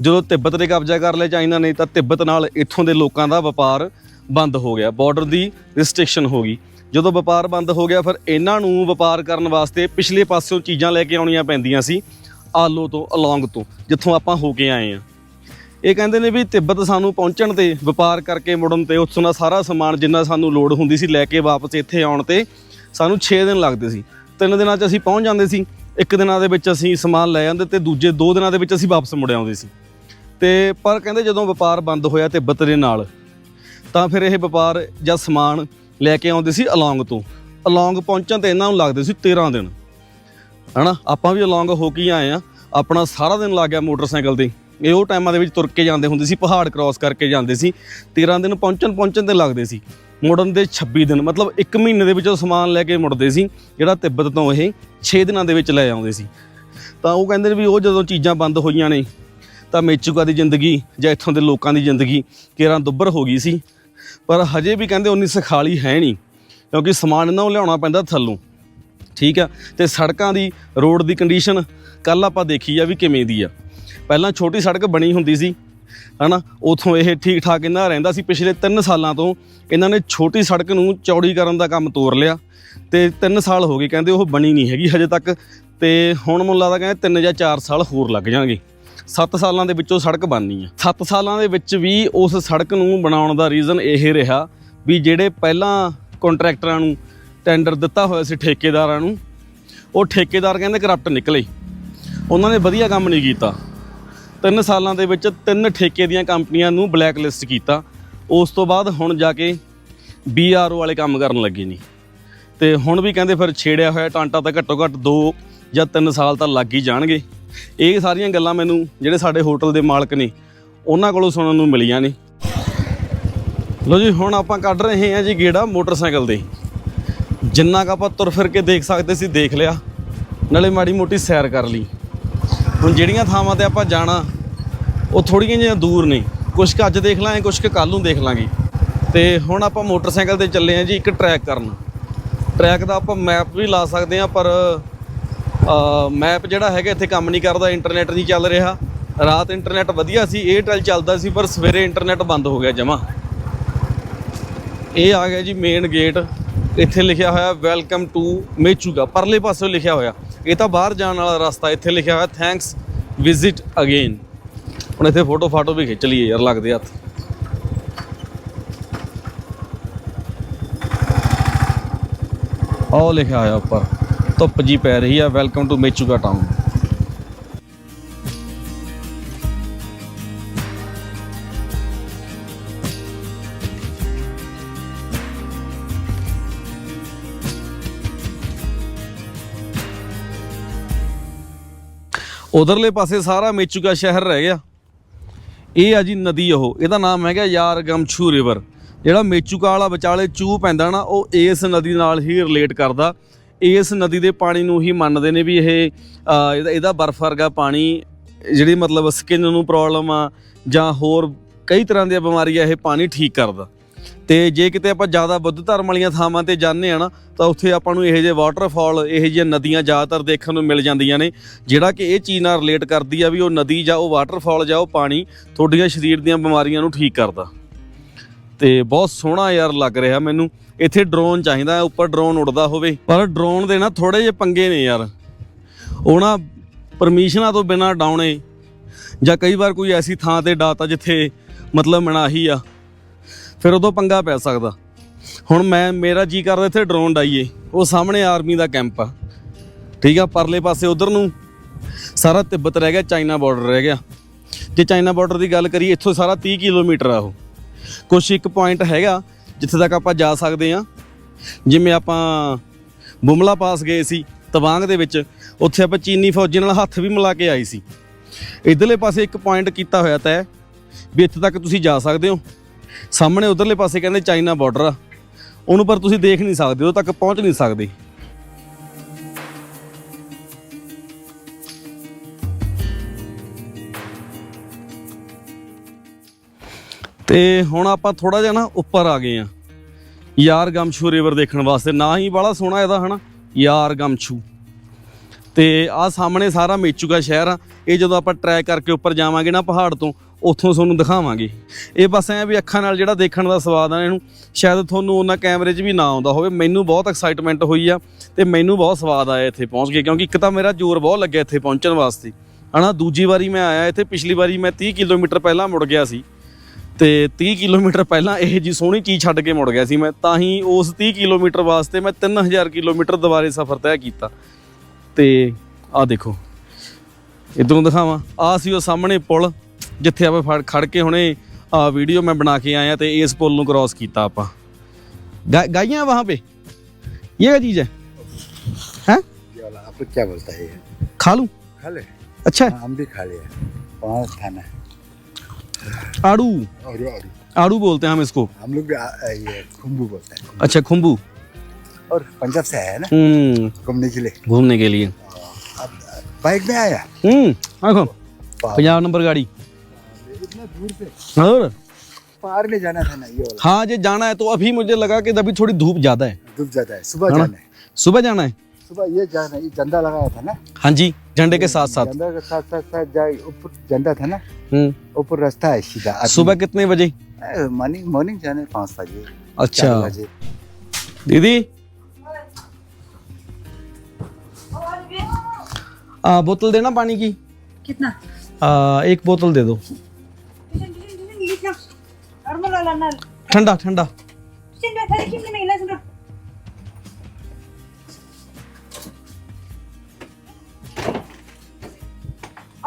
S1: ਜਦੋਂ ਤਿੱਬਤ ਤੇ ਕਬਜ਼ਾ ਕਰ ਲਿਆ ਚਾਈਨਾ ਨੇ, ਤਾਂ ਤਿੱਬਤ ਨਾਲ ਇੱਥੋਂ ਦੇ ਲੋਕਾਂ ਦਾ ਵਪਾਰ ਬੰਦ ਹੋ ਗਿਆ। ਬਾਰਡਰ ਦੀ ਰਿਸਟ੍ਰਿਕਸ਼ਨ ਹੋ ਗਈ। ਜਦੋਂ ਵਪਾਰ ਬੰਦ ਹੋ ਗਿਆ, ਫਿਰ ਇਹਨਾਂ ਨੂੰ ਵਪਾਰ ਕਰਨ ਵਾਸਤੇ ਪਿਛਲੇ ਪਾਸਿਓਂ ਚੀਜ਼ਾਂ ਲੈ ਕੇ ਆਉਣੀਆਂ ਪੈਂਦੀਆਂ ਸੀ, ਆਲੋ ਤੋਂ ਅਲੋਂਗ ਤੋਂ, ਜਿੱਥੋਂ ਆਪਾਂ ਹੋ ਕੇ ਆਏ ਆ ਇਹ ਕਹਿੰਦੇ ਨੇ ਵੀ ਤਿੱਬਤ ਸਾਨੂੰ ਪਹੁੰਚਣ ਤੇ, ਵਪਾਰ ਕਰਕੇ ਮੁੜਨ ਤੇ ਉੱਥੋਂ ਦਾ ਸਾਰਾ ਸਮਾਨ ਜਿੰਨਾ ਸਾਨੂੰ ਲੋੜ ਹੁੰਦੀ ਸੀ ਲੈ ਕੇ ਵਾਪਸ ਇੱਥੇ ਆਉਣ ਤੇ ਸਾਨੂੰ 6 ਦਿਨ ਲੱਗਦੇ ਸੀ। ਤਿੰਨ ਦਿਨਾਂ 'ਚ ਅਸੀਂ ਪਹੁੰਚ ਜਾਂਦੇ ਸੀ, ਇੱਕ ਦਿਨਾਂ ਦੇ ਵਿੱਚ ਅਸੀਂ ਸਮਾਨ ਲੈ ਜਾਂਦੇ ਤੇ ਦੂਜੇ ਦੋ ਦਿਨਾਂ ਦੇ ਵਿੱਚ ਅਸੀਂ ਵਾਪਸ ਮੁੜ ਆਉਂਦੇ ਸੀ। ਤੇ ਪਰ ਕਹਿੰਦੇ ਜਦੋਂ ਵਪਾਰ ਬੰਦ ਹੋਇਆ ਤਿੱਬਤ ਦੇ ਨਾਲ, ਤਾਂ ਫਿਰ ਇਹ ਵਪਾਰ ਜਾਂ ਸਮਾਨ ਲੈ ਕੇ ਆਉਂਦੇ ਸੀ ਅਲੋਂਗ ਤੋਂ। ਅਲੋਂਗ ਪਹੁੰਚਣ ਤੇ ਇਹਨਾਂ ਨੂੰ ਲੱਗਦੇ ਸੀ 13 ਦਿਨ। ਹਨਾ? ਆਪਾਂ ਵੀ ਅਲੋਂਗ ਹੋ ਕੇ ਹੀ ਆਏ ਆ। ਆਪਣਾ ਸਾਰਾ ਦਿਨ ਲੱਗ ਗਿਆ ਮੋਟਰਸਾਈਕਲ ਤੇ। ਇਹ ਉਹ ਟਾਈਮਾਂ ਦੇ ਵਿੱਚ ਤੁਰ ਕੇ ਜਾਂਦੇ ਹੁੰਦੇ ਸੀ, ਪਹਾੜ ਕ੍ਰਾਸ ਕਰਕੇ ਜਾਂਦੇ ਸੀ। 13 ਦਿਨ ਪਹੁੰਚਣ ਪਹੁੰਚਣ ਤੇ ਲੱਗਦੇ ਸੀ। ਮੁੜਨ ਦੇ 26 ਦਿਨ, ਮਤਲਬ 1 ਮਹੀਨੇ ਦੇ ਵਿੱਚ ਉਹ ਸਮਾਨ ਲੈ ਕੇ ਮੁੜਦੇ ਸੀ, ਜਿਹੜਾ ਤਿੱਬਤ ਤੋਂ ਇਹ 6 ਦਿਨਾਂ ਦੇ ਵਿੱਚ ਲੈ ਆਉਂਦੇ ਸੀ। ਤਾਂ ਉਹ ਕਹਿੰਦੇ ਨੇ ਵੀ ਉਹ ਜਦੋਂ ਚੀਜ਼ਾਂ ਬੰਦ ਹੋਈਆਂ ਨੇ, ਤਾਂ ਮੇਚੂਕਾ ਦੀ ਜ਼ਿੰਦਗੀ ਜਾਂ ਇੱਥੋਂ ਦੇ ਲੋਕਾਂ ਦੀ ਜ਼ਿੰਦਗੀ ਕੇਰਾਂ ਦੁੱਬਰ ਹੋ ਗਈ ਸੀ। ਪਰ ਹਜੇ ਵੀ ਕਹਿੰਦੇ ਉਨੀ ਸਖਾਲੀ ਹੈ ਨਹੀਂ, ਕਿਉਂਕਿ ਸਮਾਨ ਇਹਨਾਂ ਨੂੰ ਲਿਆਉਣਾ ਪੈਂਦਾ ਥੱਲੋਂ। ਠੀਕ ਆ? ਤੇ ਸੜਕਾਂ ਦੀ, ਰੋਡ ਦੀ ਕੰਡੀਸ਼ਨ ਕੱਲ ਆਪਾਂ ਦੇਖੀ ਆ ਵੀ ਕਿਵੇਂ ਦੀ ਆ। ਪਹਿਲਾਂ ਛੋਟੀ ਸੜਕ ਬਣੀ ਹੁੰਦੀ ਸੀ, ਹਨਾ? ਉਥੋਂ ਇਹ ਠੀਕ ਠਾਕ ਇਹਨਾਂ ਰਹਿੰਦਾ ਸੀ, ਪਿਛਲੇ 3 ਸਾਲਾਂ ਤੋਂ ਇਹਨਾਂ ਨੇ ਛੋਟੀ ਸੜਕ ਨੂੰ ਚੌੜੀ ਕਰਨ ਦਾ ਕੰਮ ਤੋਰ ਲਿਆ। ਤੇ 3 ਸਾਲ ਹੋ ਗਏ, ਕਹਿੰਦੇ ਉਹ ਬਣੀ ਨਹੀਂ ਹੈਗੀ ਹਜੇ ਤੱਕ। ਤੇ ਹੁਣ ਮੈਨੂੰ ਲੱਗਦਾ ਕਹਿੰਦੇ 3 ਜਾਂ 4 ਸਾਲ ਹੋਰ ਲੱਗ ਜਾਣਗੇ। 7 ਸਾਲਾਂ ਦੇ ਵਿੱਚ ਉਹ ਸੜਕ ਬਣਨੀ ਹੈ 7 ਸਾਲਾਂ ਦੇ ਵਿੱਚ ਵੀ ਉਸ ਸੜਕ ਨੂੰ ਬਣਾਉਣ ਦਾ ਰੀਜ਼ਨ ਇਹ ਰਿਹਾ ਵੀ ਜਿਹੜੇ ਪਹਿਲਾਂ ਕੰਟਰੈਕਟਰਾਂ ਨੂੰ ਟੈਂਡਰ ਦਿੱਤਾ ਹੋਇਆ ਸੀ ਠੇਕੇਦਾਰਾਂ ਨੂੰ, ਉਹ ਠੇਕੇਦਾਰ ਕਹਿੰਦੇ ਕਰਪਟ ਨਿਕਲੇ। ਉਹਨਾਂ ਨੇ ਵਧੀਆ ਕੰਮ ਨਹੀਂ ਕੀਤਾ। ਤਿੰਨ ਸਾਲਾਂ ਦੇ ਵਿੱਚ ਤਿੰਨ ਠੇਕੇ ਦੀਆਂ ਕੰਪਨੀਆਂ ਨੂੰ ਬਲੈਕ ਲਿਸਟ ਕੀਤਾ। ਉਸ ਤੋਂ ਬਾਅਦ ਹੁਣ ਜਾ ਕੇ ਬੀਆਰਓ ਵਾਲੇ ਕੰਮ ਕਰਨ ਲੱਗੇ ਨਹੀਂ ਤੇ ਹੁਣ ਵੀ ਕਹਿੰਦੇ ਫਿਰ ਛੇੜਿਆ ਹੋਇਆ ਟਾਂਟਾ ਤਾਂ ਘੱਟੋ ਘੱਟ 2 ਜਾਂ 3 ਸਾਲ ਤਾਂ ਲੱਗ ਹੀ ਜਾਣਗੇ। ਇਹ ਸਾਰੀਆਂ ਗੱਲਾਂ ਮੈਨੂੰ ਜਿਹੜੇ ਸਾਡੇ ਹੋਟਲ ਦੇ ਮਾਲਕ ਨੇ, ਉਹਨਾਂ ਕੋਲੋਂ ਸੁਣਨ ਨੂੰ ਮਿਲੀਆਂ ਨੇ। ਲੋ ਜੀ, ਹੁਣ ਆਪਾਂ ਕੱਢ ਰਹੇ ਹਾਂ ਜੀ ਗੇੜਾ ਮੋਟਰਸਾਈਕਲ ਦੇ ਜਿੰਨਾ ਕੁ ਆਪਾਂ ਤੁਰ ਫਿਰ ਕੇ ਦੇਖ ਸਕਦੇ ਸੀ, ਦੇਖ ਲਿਆ। ਨਾਲੇ ਮਾੜੀ ਮੋਟੀ ਸੈਰ ਕਰ ਲਈ। ਹੁਣ ਜਿਹੜੀਆਂ ਥਾਵਾਂ ਤੇ ਆਪਾਂ ਜਾਣਾ, ਉਹ ਥੋੜੀਆਂ ਜਿਹੀਆਂ ਦੂਰ ਨੇ। ਕੁਛ ਕੁ ਅੱਜ ਦੇਖ ਲਾਂਗੇ, ਕੁਛ ਕੁ ਕੱਲ ਨੂੰ ਦੇਖ ਲਾਂਗੇ। ਤੇ ਹੁਣ ਆਪਾਂ ਮੋਟਰਸਾਈਕਲ ਤੇ ਚੱਲੇ ਆਂ ਜੀ ਇੱਕ ਟਰੈਕ ਕਰਨ। ਟਰੈਕ ਦਾ ਆਪਾਂ ਮੈਪ ਵੀ ਲਾ ਸਕਦੇ ਆਂ ਪਰ ਮੈਪ ਜਿਹੜਾ ਹੈਗਾ ਇੱਥੇ ਕੰਮ ਨਹੀਂ ਕਰਦਾ ਇੰਟਰਨੈਟ ਨਹੀਂ ਚੱਲ ਰਿਹਾ। ਰਾਤ ਇੰਟਰਨੈਟ ਵਧੀਆ ਸੀ ਏਅਰਟੈਲ ਚੱਲਦਾ ਸੀ, ਪਰ ਸਵੇਰੇ ਇੰਟਰਨੈਟ ਬੰਦ ਹੋ ਗਿਆ ਜਮਾ। ਇਹ ਆ ਗਿਆ ਜੀ ਮੇਨ ਗੇਟ ਇੱਥੇ ਲਿਖਿਆ ਹੋਇਆ ਵੈਲਕਮ ਟੂ ਮੇਚੂਗਾ ਪਰਲੇ ਪਾਸੇ ਲਿਖਿਆ ਹੋਇਆ। ਇਹ ਤਾਂ ਬਾਹਰ ਜਾਣ ਵਾਲਾ ਰਸਤਾ, ਇੱਥੇ ਲਿਖਿਆ ਹੋਇਆ ਥੈਂਕਸ ਵਿਜ਼ਿਟ ਅਗੇਨ ਹੁਣ ਇੱਥੇ ਫੋਟੋ ਫਾਟੋ ਵੀ ਖਿੱਚ ਲਈਏ ਯਾਰ, ਲੱਗਦੇ ਹੱਥ। ਆਹ ਲਿਖਿਆ ਹੋਇਆ ਉੱਪਰ। ਧੁੱਪ ਜੀ ਪੈ ਰਹੀ ਆ ਵੈਲਕਮ ਟੂ ਮੇਚੂਗਾ ਟਾਊਨ ਉਧਰਲੇ ਪਾਸੇ ਸਾਰਾ ਮੇਚੂਗਾ ਸ਼ਹਿਰ ਰਹਿ ਗਿਆ। ਇਹ ਆ ਜੀ ਨਦੀ ਉਹ, ਇਹਦਾ ਨਾਮ ਹੈਗਾ ਯਾਰ ਗਮਛੂ ਰਿਵਰ ਜਿਹੜਾ ਮੇਚੂਕਾ ਵਾਲਾ ਵਿਚਾਲੇ ਚੂ ਪੈਂਦਾ ਨਾ, ਉਹ ਇਸ ਨਦੀ ਨਾਲ ਹੀ ਰਿਲੇਟ ਕਰਦਾ। ਇਸ ਨਦੀ ਦੇ ਪਾਣੀ ਨੂੰ ਹੀ ਮੰਨਦੇ ਨੇ ਵੀ ਇਹ ਇਹਦਾ ਇਹਦਾ ਬਰਫ਼ ਵਰਗਾ ਪਾਣੀ, ਜਿਹੜੀ ਮਤਲਬ ਸਕਿਨ ਨੂੰ ਪ੍ਰੋਬਲਮ ਆ ਜਾਂ ਹੋਰ ਕਈ ਤਰ੍ਹਾਂ ਦੀਆਂ ਬਿਮਾਰੀਆਂ ਇਹ ਪਾਣੀ ਠੀਕ ਕਰਦਾ। ਤੇ ਜੇ ਕਿਤੇ ਆਪਾਂ ਜ਼ਿਆਦਾ ਬੁੱਧ ਧਰਮ ਵਾਲੀਆਂ ਥਾਵਾਂ ਤੇ ਜਾਂਦੇ ਆ ਨਾ, ਤਾਂ ਉੱਥੇ ਆਪਾਂ ਨੂੰ ਇਹੋ ਜਿਹੇ ਵਾਟਰਫਾਲ ਇਹੋ ਜਿਹੀਆਂ ਨਦੀਆਂ ਜ਼ਿਆਦਾਤਰ ਦੇਖਣ ਨੂੰ ਮਿਲ ਜਾਂਦੀਆਂ ਨੇ, ਜਿਹੜਾ ਕਿ ਇਹ ਚੀਜ਼ ਨਾਲ ਰਿਲੇਟ ਕਰਦੀ ਆ ਵੀ ਉਹ ਨਦੀ ਜਾਂ ਉਹ ਵਾਟਰਫਾਲ ਜਾਂ ਉਹ ਪਾਣੀ ਤੁਹਾਡੀਆਂ ਸਰੀਰ ਦੀਆਂ ਬਿਮਾਰੀਆਂ ਨੂੰ ਠੀਕ ਕਰਦਾ। ਤੇ ਬਹੁਤ ਸੋਹਣਾ ਯਾਰ ਲੱਗ ਰਿਹਾ ਮੈਨੂੰ। ਇੱਥੇ ਡਰੋਨ ਚਾਹੀਦਾ, ਉੱਪਰ ਡਰੋਨ ਉੱਡਦਾ ਹੋਵੇ। ਪਰ ਡਰੋਨ ਦੇ ਨਾ ਥੋੜੇ ਜਿਹੇ ਪੰਗੇ ਨੇ ਯਾਰ। ਉਹ ਨਾ ਪਰਮਿਸ਼ਨਾਂ ਤੋਂ ਬਿਨਾ ਡਾਉਣੇ ਜਾਂ ਕਈ ਵਾਰ ਕੋਈ ਐਸੀ ਥਾਂ ਤੇ ਡਾਤਾ ਜਿੱਥੇ ਮਤਲਬ ਮਨਾਹੀ ਆ, ਫਿਰ ਉਦੋਂ ਪੰਗਾ ਪੈ ਸਕਦਾ। ਹੁਣ ਮੈਂ, ਮੇਰਾ ਜੀ ਕਰਦਾ ਇੱਥੇ ਡਰੋਨ ਡਾਈਏ। ਉਹ ਸਾਹਮਣੇ ਆਰਮੀ ਦਾ ਕੈਂਪ ਆ। ਠੀਕ ਆ, ਪਰਲੇ ਪਾਸੇ ਉਧਰ ਨੂੰ। ਸਾਰਾ ਤਿੱਬਤ ਰਹਿ ਗਿਆ, ਚਾਈਨਾ ਬਾਰਡਰ ਰਹਿ ਗਿਆ। ਜੇ ਚਾਈਨਾ ਬਾਰਡਰ ਦੀ ਗੱਲ ਕਰੀਏ, ਇੱਥੋਂ ਸਾਰਾ 30 ਕਿਲੋਮੀਟਰ ਆ ਉਹ। ਕੁਛ ਇੱਕ ਪੁਆਇੰਟ ਹੈਗਾ ਜਿੱਥੇ ਤੱਕ ਆਪਾਂ ਜਾ ਸਕਦੇ ਆ ਜਿਵੇਂ ਆਪਾਂ ਬੁਮਲਾ ਪਾਸ ਗਏ ਸੀ ਤਵਾਂਗ ਦੇ ਵਿੱਚ, ਉੱਥੇ ਆਪਾਂ ਚੀਨੀ ਫੌਜੀ ਨਾਲ ਹੱਥ ਵੀ ਮਿਲਾ ਕੇ ਆਈ ਸੀ। ਇਧਰਲੇ ਪਾਸੇ ਇੱਕ ਪੁਆਇੰਟ ਕੀਤਾ ਹੋਇਆ ਤੈ ਵੀ ਇੱਥੇ ਤੱਕ ਤੁਸੀਂ ਜਾ ਸਕਦੇ ਹੋ। ਸਾਹਮਣੇ ਉਧਰਲੇ ਪਾਸੇ ਕਹਿੰਦੇ ਚਾਈਨਾ ਬਾਰਡਰ ਆ। ਉਹਨੂੰ ਪਰ ਤੁਸੀਂ ਦੇਖ ਨਹੀਂ ਸਕਦੇ ਉਦੋਂ ਤੱਕ ਪਹੁੰਚ ਨਹੀਂ ਸਕਦੇ। ਤੇ ਹੁਣ ਆਪਾਂ ਥੋੜਾ ਜਿਹਾ ਨਾ ਉੱਪਰ ਆ ਗਏ ਆ ਯਾਰ ਗਮਛੂ ਰਿਵਰ ਦੇਖਣ ਵਾਸਤੇ, ਨਾ ਹੀ ਬੜਾ ਸੋਹਣਾ ਇਹਦਾ, ਹਨਾ? ਯਾਰ ਗਮਛੂ। ਤੇ ਆ ਸਾਹਮਣੇ ਸਾਰਾ ਮੇਚੂਗਾ ਸ਼ਹਿਰ ਆ। ਇਹ ਜਦੋਂ ਆਪਾਂ ਟਰੈਕ ਕਰਕੇ ਉੱਪਰ ਜਾਵਾਂਗੇ ਨਾ ਪਹਾੜ ਤੋਂ, ਉੱਥੋਂ ਤੁਹਾਨੂੰ ਦਿਖਾਵਾਂਗੇ। ਇਹ ਬਸ ਐ ਵੀ ਅੱਖਾਂ ਨਾਲ ਜਿਹੜਾ ਦੇਖਣ ਦਾ ਸਵਾਦ ਆ ਇਹਨੂੰ, ਸ਼ਾਇਦ ਤੁਹਾਨੂੰ ਉਹਨਾਂ ਕੈਮਰੇ 'ਚ ਵੀ ਨਾ ਆਉਂਦਾ ਹੋਵੇ। ਮੈਨੂੰ ਬਹੁਤ ਐਕਸਾਈਟਮੈਂਟ ਹੋਈ ਆ ਤੇ ਮੈਨੂੰ ਬਹੁਤ ਸਵਾਦ ਆਇਆ ਇੱਥੇ ਪਹੁੰਚ ਕੇ, ਕਿਉਂਕਿ ਇੱਕ ਤਾਂ ਮੇਰਾ ਜ਼ੋਰ ਬਹੁਤ ਲੱਗਿਆ ਇੱਥੇ ਪਹੁੰਚਣ ਵਾਸਤੇ। ਹਨਾ, ਦੂਜੀ ਵਾਰੀ ਮੈਂ ਆਇਆ ਇੱਥੇ, ਪਿਛਲੀ ਵਾਰੀ ਮੈਂ 30 ਕਿਲੋਮੀਟਰ ਪਹਿਲਾਂ ਮੁੜ ਗਿਆ ਸੀ। ਤੇ 30 ਕਿਲੋਮੀਟਰ ਪਹਿਲਾਂ ਇਹ ਜੀ ਸੋਹਣੀ ਚੀਜ਼ ਛੱਡ ਕੇ ਮੁੜ ਗਿਆ ਸੀ ਮੈਂ ਤਾਂ ਹੀ ਉਸ 30 ਕਿਲੋਮੀਟਰ ਵਾਸਤੇ ਮੈਂ 3000 ਕਿਲੋਮੀਟਰ ਦੁਬਾਰੇ ਸਫ਼ਰ ਤੈਅ ਕੀਤਾ ਤੇ ਆਹ ਦੇਖੋ ਇਧਰੋਂ ਦਿਖਾਵਾਂ ਆ ਸੀ ਉਹ ਸਾਹਮਣੇ ਪੁਲ ਜਿੱਥੇ ਆਪਾਂ ਫੜ ਖੜ ਕੇ ਹੁਣੇ ਆ ਵੀਡੀਓ ਮੈਂ ਬਣਾ ਕੇ ਆਇਆ ਤੇ ਇਸ ਪੁਲ ਨੂੰ ਕ੍ਰਾਸ ਕੀਤਾ ਆਪਾਂ ਗਾ- ਗਾਈਆਂ ਵਹਾਂ पे ये क्या चीज है हैं
S2: ये वाला आपको क्या बोलता है ये
S1: खा लूं
S2: खा ले
S1: अच्छा है
S2: हाँ, हम भी खा लिए वहाँ खाना है
S1: आड़ू।
S2: और और
S1: आड़ू बोलते हैं हम इसको।
S2: हम लोग ये खुम्बू बोलते हैं।
S1: अच्छा खुम्बू
S2: और पंजाब से आया है ना?
S1: हम्म।
S2: घूमने के लिए।
S1: घूमने के लिए।
S2: बाइक में आया?
S1: हम्म पंजाब नंबर गाड़ी।
S2: इतना दूर पे?
S1: और?
S2: पार में जाना था ना ये वाला।
S1: हाँ ये जाना है तो अभी मुझे लगा कि अभी थोड़ी धूप ज़्यादा है।
S2: डूब जाता है सुबह
S1: हाँ
S2: जाना है।
S1: सुबह जाना है?
S2: सुबह ये जाना है ये झंडा लगाया था ना?
S1: हाँ जी। झंडे के साथ साथ
S2: झंडा के साथ साथ साथ जाए ऊपर झंडा था ना
S1: हम्म
S2: ऊपर रास्ता है सीधा आदमी-
S1: सुबह कितने बजे
S2: ए, मॉर्निंग मॉर्निंग जाने पाँच बजे
S1: अच्छा
S2: चार बजे
S1: दीदी आ, बोतल देना पानी की
S3: कितना
S1: आ, एक बोतल दे दो
S3: नॉर्मल वाला नल
S1: ठंडा ठंडा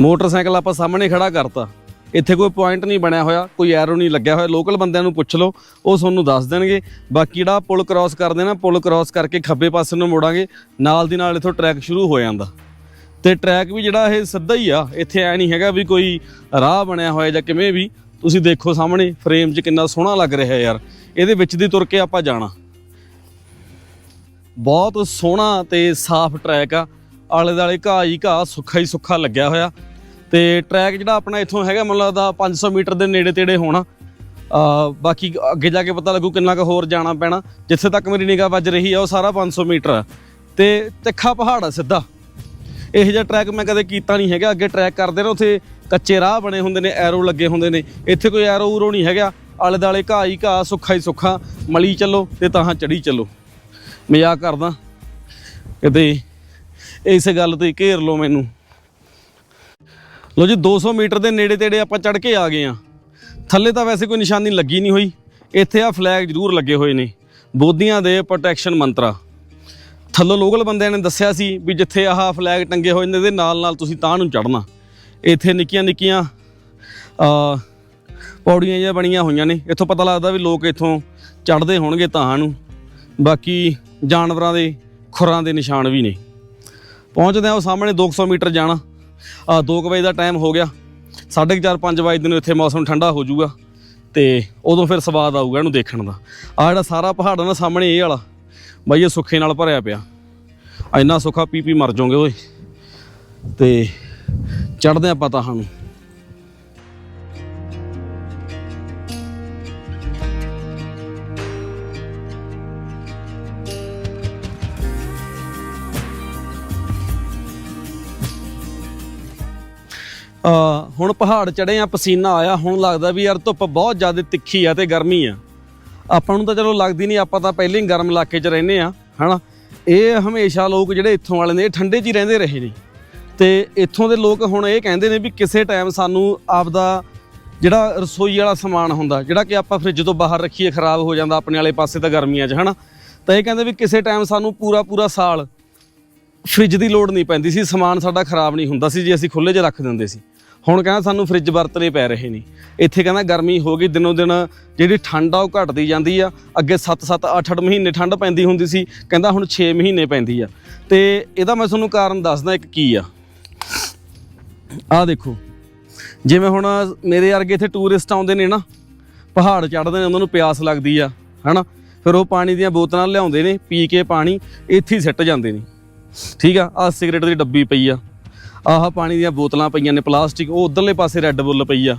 S1: ਮੋਟਰਸਾਈਕਲ ਆਪਾਂ ਸਾਹਮਣੇ ਖੜਾ ਕਰਤਾ। ਇੱਥੇ ਕੋਈ ਪੁਆਇੰਟ ਨਹੀਂ ਬਣਿਆ ਹੋਇਆ, ਕੋਈ ਐਰੋ ਨਹੀਂ ਲੱਗਿਆ ਹੋਇਆ। ਲੋਕਲ ਬੰਦਿਆਂ ਨੂੰ ਪੁੱਛ ਲਓ, ਉਹ ਤੁਹਾਨੂੰ ਦੱਸ ਦੇਣਗੇ। ਬਾਕੀ ਜਿਹੜਾ ਪੁਲ ਕ੍ਰਾਸ ਕਰਦੇ ਨਾ, ਪੁਲ ਕ੍ਰਾਸ ਕਰਕੇ ਖੱਬੇ ਪਾਸੇ ਨੂੰ ਮੋੜਾਂਗੇ, ਨਾਲ ਦੀ ਨਾਲ ਇੱਥੋਂ ਟਰੈਕ ਸ਼ੁਰੂ ਹੋ ਜਾਂਦਾ। ਤੇ ਟਰੈਕ ਵੀ ਜਿਹੜਾ ਇਹ ਸਿੱਧਾ ਹੀ ਆ, ਇੱਥੇ ਐ ਨਹੀਂ ਹੈਗਾ ਵੀ ਕੋਈ ਰਾਹ ਬਣਿਆ ਹੋਇਆ ਜਾਂ ਕਿਵੇਂ ਵੀ। ਤੁਸੀਂ ਦੇਖੋ ਸਾਹਮਣੇ ਫਰੇਮ 'ਚ ਕਿੰਨਾ ਸੋਹਣਾ ਲੱਗ ਰਿਹਾ ਯਾਰ। ਇਹਦੇ ਵਿੱਚ ਦੀ ਤੁਰ ਕੇ ਆਪਾਂ ਜਾਣਾ। ਬਹੁਤ ਸੋਹਣਾ ਤੇ ਸਾਫ਼ ਟਰੈਕ ਆ। ਆਲੇ ਦਾਲੇ ਘਾਹ ਹੀ ਘਾਹ ਸੁੱਖਾ ਹੀ ਸੁੱਖਾ ਲੱਗਿਆ ਹੋਇਆ। ਤੇ ਟਰੈਕ ਜਿਹੜਾ ਆਪਣਾ ਇੱਥੋਂ ਹੈਗਾ, ਮੈਨੂੰ ਲੱਗਦਾ 500 ਮੀਟਰ ਦੇ ਨੇੜੇ ਤੇੜੇ ਹੋਣਾ। ਬਾਕੀ ਅੱਗੇ ਜਾ ਕੇ ਪਤਾ ਲੱਗੂ ਕਿੰਨਾ ਕੁ ਹੋਰ ਜਾਣਾ ਪੈਣਾ। ਜਿੱਥੇ ਤੱਕ ਮੇਰੀ ਨਿਗਾਹ ਵੱਜ ਰਹੀ ਆ, ਉਹ ਸਾਰਾ 500 ਮੀਟਰ ਆ। ਤੇ ਤਿੱਖਾ ਪਹਾੜ ਆ ਸਿੱਧਾ। ਇਹੋ ਜਿਹਾ ਟਰੈਕ ਮੈਂ ਕਦੇ ਕੀਤਾ ਨਹੀਂ ਹੈਗਾ। ਅੱਗੇ ਟਰੈਕ ਕਰਦੇ ਨੇ ਉੱਥੇ ਕੱਚੇ ਰਾਹ ਬਣੇ ਹੁੰਦੇ ਨੇ ਐਰੋ ਲੱਗੇ ਹੁੰਦੇ ਨੇ। ਇੱਥੇ ਕੋਈ ਐਰੋ ਉਰੋ ਨਹੀਂ ਹੈਗਾ। ਆਲੇ ਦਾਲੇ ਘਾਹ ਹੀ ਘਾਹ, ਸੁੱਖਾ ਹੀ ਸੁੱਖਾ। ਮਲੀ ਚੱਲੋ ਤੇ ਤਾਂ ਚੜੀ ਚੱਲੋ। ਮਜ਼ਾਕ ਕਰਦਾ। ਕਿਤੇ ਇਸ ਗੱਲ ਤੇ ਘੇਰ ਲਓ ਮੈਨੂੰ। ਲੋ ਜੀ 200 ਮੀਟਰ ਦੇ ਨੇੜੇ ਤੇੜੇ ਆਪਾਂ ਚੜ ਕੇ ਆ ਗਏ ਆ ਥੱਲੇ ਤਾਂ ਵੈਸੇ ਕੋਈ ਨਿਸ਼ਾਨੀ ਲੱਗੀ ਨਹੀਂ ਹੋਈ। ਇੱਥੇ ਆ ਫਲੈਗ ਜ਼ਰੂਰ ਲੱਗੇ ਹੋਏ ਨੇ। ਬੋਧੀਆਂ ਦੇ ਪ੍ਰੋਟੈਕਸ਼ਨ ਮੰਤਰਾ। ਥੱਲੋਂ ਲੋਕਲ ਬੰਦਿਆਂ ਨੇ ਦੱਸਿਆ ਸੀ ਵੀ ਜਿੱਥੇ ਆਹ ਫਲੈਗ ਟੰਗੇ ਹੋਏ ਨੇ, ਇਹਦੇ ਨਾਲ ਨਾਲ ਤੁਸੀਂ ਤਾਂ ਨੂੰ ਚੜਨਾ ਇੱਥੇ ਨਿੱਕੀਆਂ ਨਿੱਕੀਆਂ ਆ ਪੌੜੀਆਂ ਜਿਹੀਆਂ ਬਣੀਆਂ ਹੋਈਆਂ ਨੇ। ਇੱਥੋਂ ਪਤਾ ਲੱਗਦਾ ਵੀ ਲੋਕ ਇੱਥੋਂ ਚੜਦੇ ਹੋਣਗੇ ਤਾਂ ਨੂੰ। ਬਾਕੀ ਜਾਨਵਰਾਂ ਦੇ, ਖੁਰਾਂ ਦੇ ਨਿਸ਼ਾਨ ਵੀ ਨੇ। ਪਹੁੰਚਦੇ ਆ ਉਹ ਸਾਹਮਣੇ 200 ਮੀਟਰ ਜਾਣਾ। ਆ 2 ਵਜੇ ਦਾ ਟਾਈਮ ਹੋ ਗਿਆ। 4:30 5 ਵਜੇ ਦਿਨ ਇੱਥੇ ਮੌਸਮ ਠੰਡਾ ਹੋ ਜਾਊਗਾ ਤੇ ਉਦੋਂ ਫਿਰ ਸਵਾਦ ਆਊਗਾ ਇਹਨੂੰ ਦੇਖਣ ਦਾ। ਆ ਜਿਹੜਾ ਸਾਰਾ ਪਹਾੜ ਨਾ ਸਾਹਮਣੇ ਇਹ ਵਾਲਾ, ਬਾਈ ਇਹ ਸੁੱਖੇ ਨਾਲ ਭਰਿਆ ਪਿਆ। ਇੰਨਾ ਸੁੱਖਾ ਪੀ ਪੀ ਮਰ ਜਾਓਗੇ ਓਏ। ਤੇ ਚੜਦੇ ਆ ਪਤਾ ਸਾਨੂੰ। ਹੁਣ ਪਹਾੜ ਚੜੇ ਆ, ਪਸੀਨਾ ਆਇਆ, ਹੁਣ ਲੱਗਦਾ ਵੀ ਯਾਰ ਧੁੱਪ ਬਹੁਤ ਜ਼ਿਆਦਾ ਤਿੱਖੀ ਆ ਤੇ ਗਰਮੀ ਆ। ਆਪਾਂ ਨੂੰ ਤਾਂ ਚਲੋ ਲੱਗਦੀ ਨਹੀਂ ਆਪਾਂ ਤਾਂ ਪਹਿਲਾਂ ਹੀ ਗਰਮ ਇਲਾਕੇ 'ਚ ਰਹਿੰਦੇ ਆ, ਹਨਾ? ਇਹ ਹਮੇਸ਼ਾ ਲੋਕ ਜਿਹੜੇ ਇੱਥੋਂ ਵਾਲੇ ਨੇ, ਇਹ ਠੰਡੇ 'ਚ ਹੀ ਰਹਿੰਦੇ ਰਹੇ ਨੇ। ਤੇ ਇੱਥੋਂ ਦੇ ਲੋਕ ਹੁਣ ਇਹ ਕਹਿੰਦੇ ਨੇ ਵੀ ਕਿਸੇ ਟਾਈਮ ਸਾਨੂੰ ਆਪਦਾ ਜਿਹੜਾ ਰਸੋਈ ਵਾਲਾ ਸਮਾਨ ਹੁੰਦਾ, ਜਿਹੜਾ ਕਿ ਆਪਾਂ ਫ੍ਰਿਜ ਤੋਂ ਬਾਹਰ ਰੱਖੀਏ, ਖਰਾਬ ਹੋ ਜਾਂਦਾ, ਆਪਣੇ ਵਾਲੇ ਪਾਸੇ ਤਾਂ ਗਰਮੀਆਂ 'ਚ, ਹਨਾ? ਤਾਂ ਇਹ ਕਹਿੰਦੇ ਵੀ ਕਿਸੇ ਟਾਈਮ ਸਾਨੂੰ ਪੂਰਾ ਪੂਰਾ ਸਾਲ ਫ੍ਰਿਜ ਦੀ ਲੋੜ ਨਹੀਂ ਪੈਂਦੀ ਸੀ, ਸਮਾਨ ਸਾਡਾ ਖਰਾਬ ਨਹੀਂ ਹੁੰਦਾ ਸੀ, ਜੇ ਅਸੀਂ ਖੁੱਲੇ 'ਚ ਰੱਖ ਦਿੰਦੇ ਸੀ। ਹੁਣ ਕਹਿੰਦਾ ਸਾਨੂੰ ਫ੍ਰਿਜ ਵਰਤਣੇ ਪੈ ਰਹੇ ਨੇ। ਇੱਥੇ ਕਹਿੰਦਾ ਗਰਮੀ ਹੋ ਗਈ, ਦਿਨੋਂ ਦਿਨ ਜਿਹੜੀ ਠੰਡ ਆ ਉਹ ਘਟਦੀ ਜਾਂਦੀ ਆ। ਅੱਗੇ 7-7 8-8 ਮਹੀਨੇ ਠੰਡ ਪੈਂਦੀ ਹੁੰਦੀ ਸੀ, ਕਹਿੰਦਾ ਹੁਣ 6 ਮਹੀਨੇ ਪੈਂਦੀ ਆ। ਤੇ ਇਹਦਾ ਮੈਂ ਤੁਹਾਨੂੰ ਕਾਰਨ ਦੱਸਦਾ ਇੱਕ ਕੀ ਆ। ਆਹ ਦੇਖੋ, ਜਿਵੇਂ ਹੁਣ ਮੇਰੇ ਵਰਗੇ ਇੱਥੇ ਟੂਰਿਸਟ ਆਉਂਦੇ ਨੇ ਨਾ, ਪਹਾੜ ਚੜ੍ਹਦੇ ਨੇ, ਉਹਨਾਂ ਨੂੰ ਪਿਆਸ ਲੱਗਦੀ ਆ, ਹਨਾ? ਫਿਰ ਉਹ ਪਾਣੀ ਦੀਆਂ ਬੋਤਲਾਂ ਲਿਆਉਂਦੇ ਨੇ, ਪੀ ਕੇ ਪਾਣੀ, ਇੱਥੇ ਹੀ ਸਿੱਟ ਜਾਂਦੇ ਨੇ। ਠੀਕ ਆ, ਆਹ ਸਿਗਰਟ ਦੀ ਡੱਬੀ ਪਈ ਆ। ਆਹ ਪਾਣੀ ਦੀਆਂ ਬੋਤਲਾਂ ਪਈਆਂ ਨੇ ਪਲਾਸਟਿਕ, ਉਹ ਉਧਰਲੇ ਪਾਸੇ ਰੈੱਡ ਬੁੱਲ ਪਈ ਆ।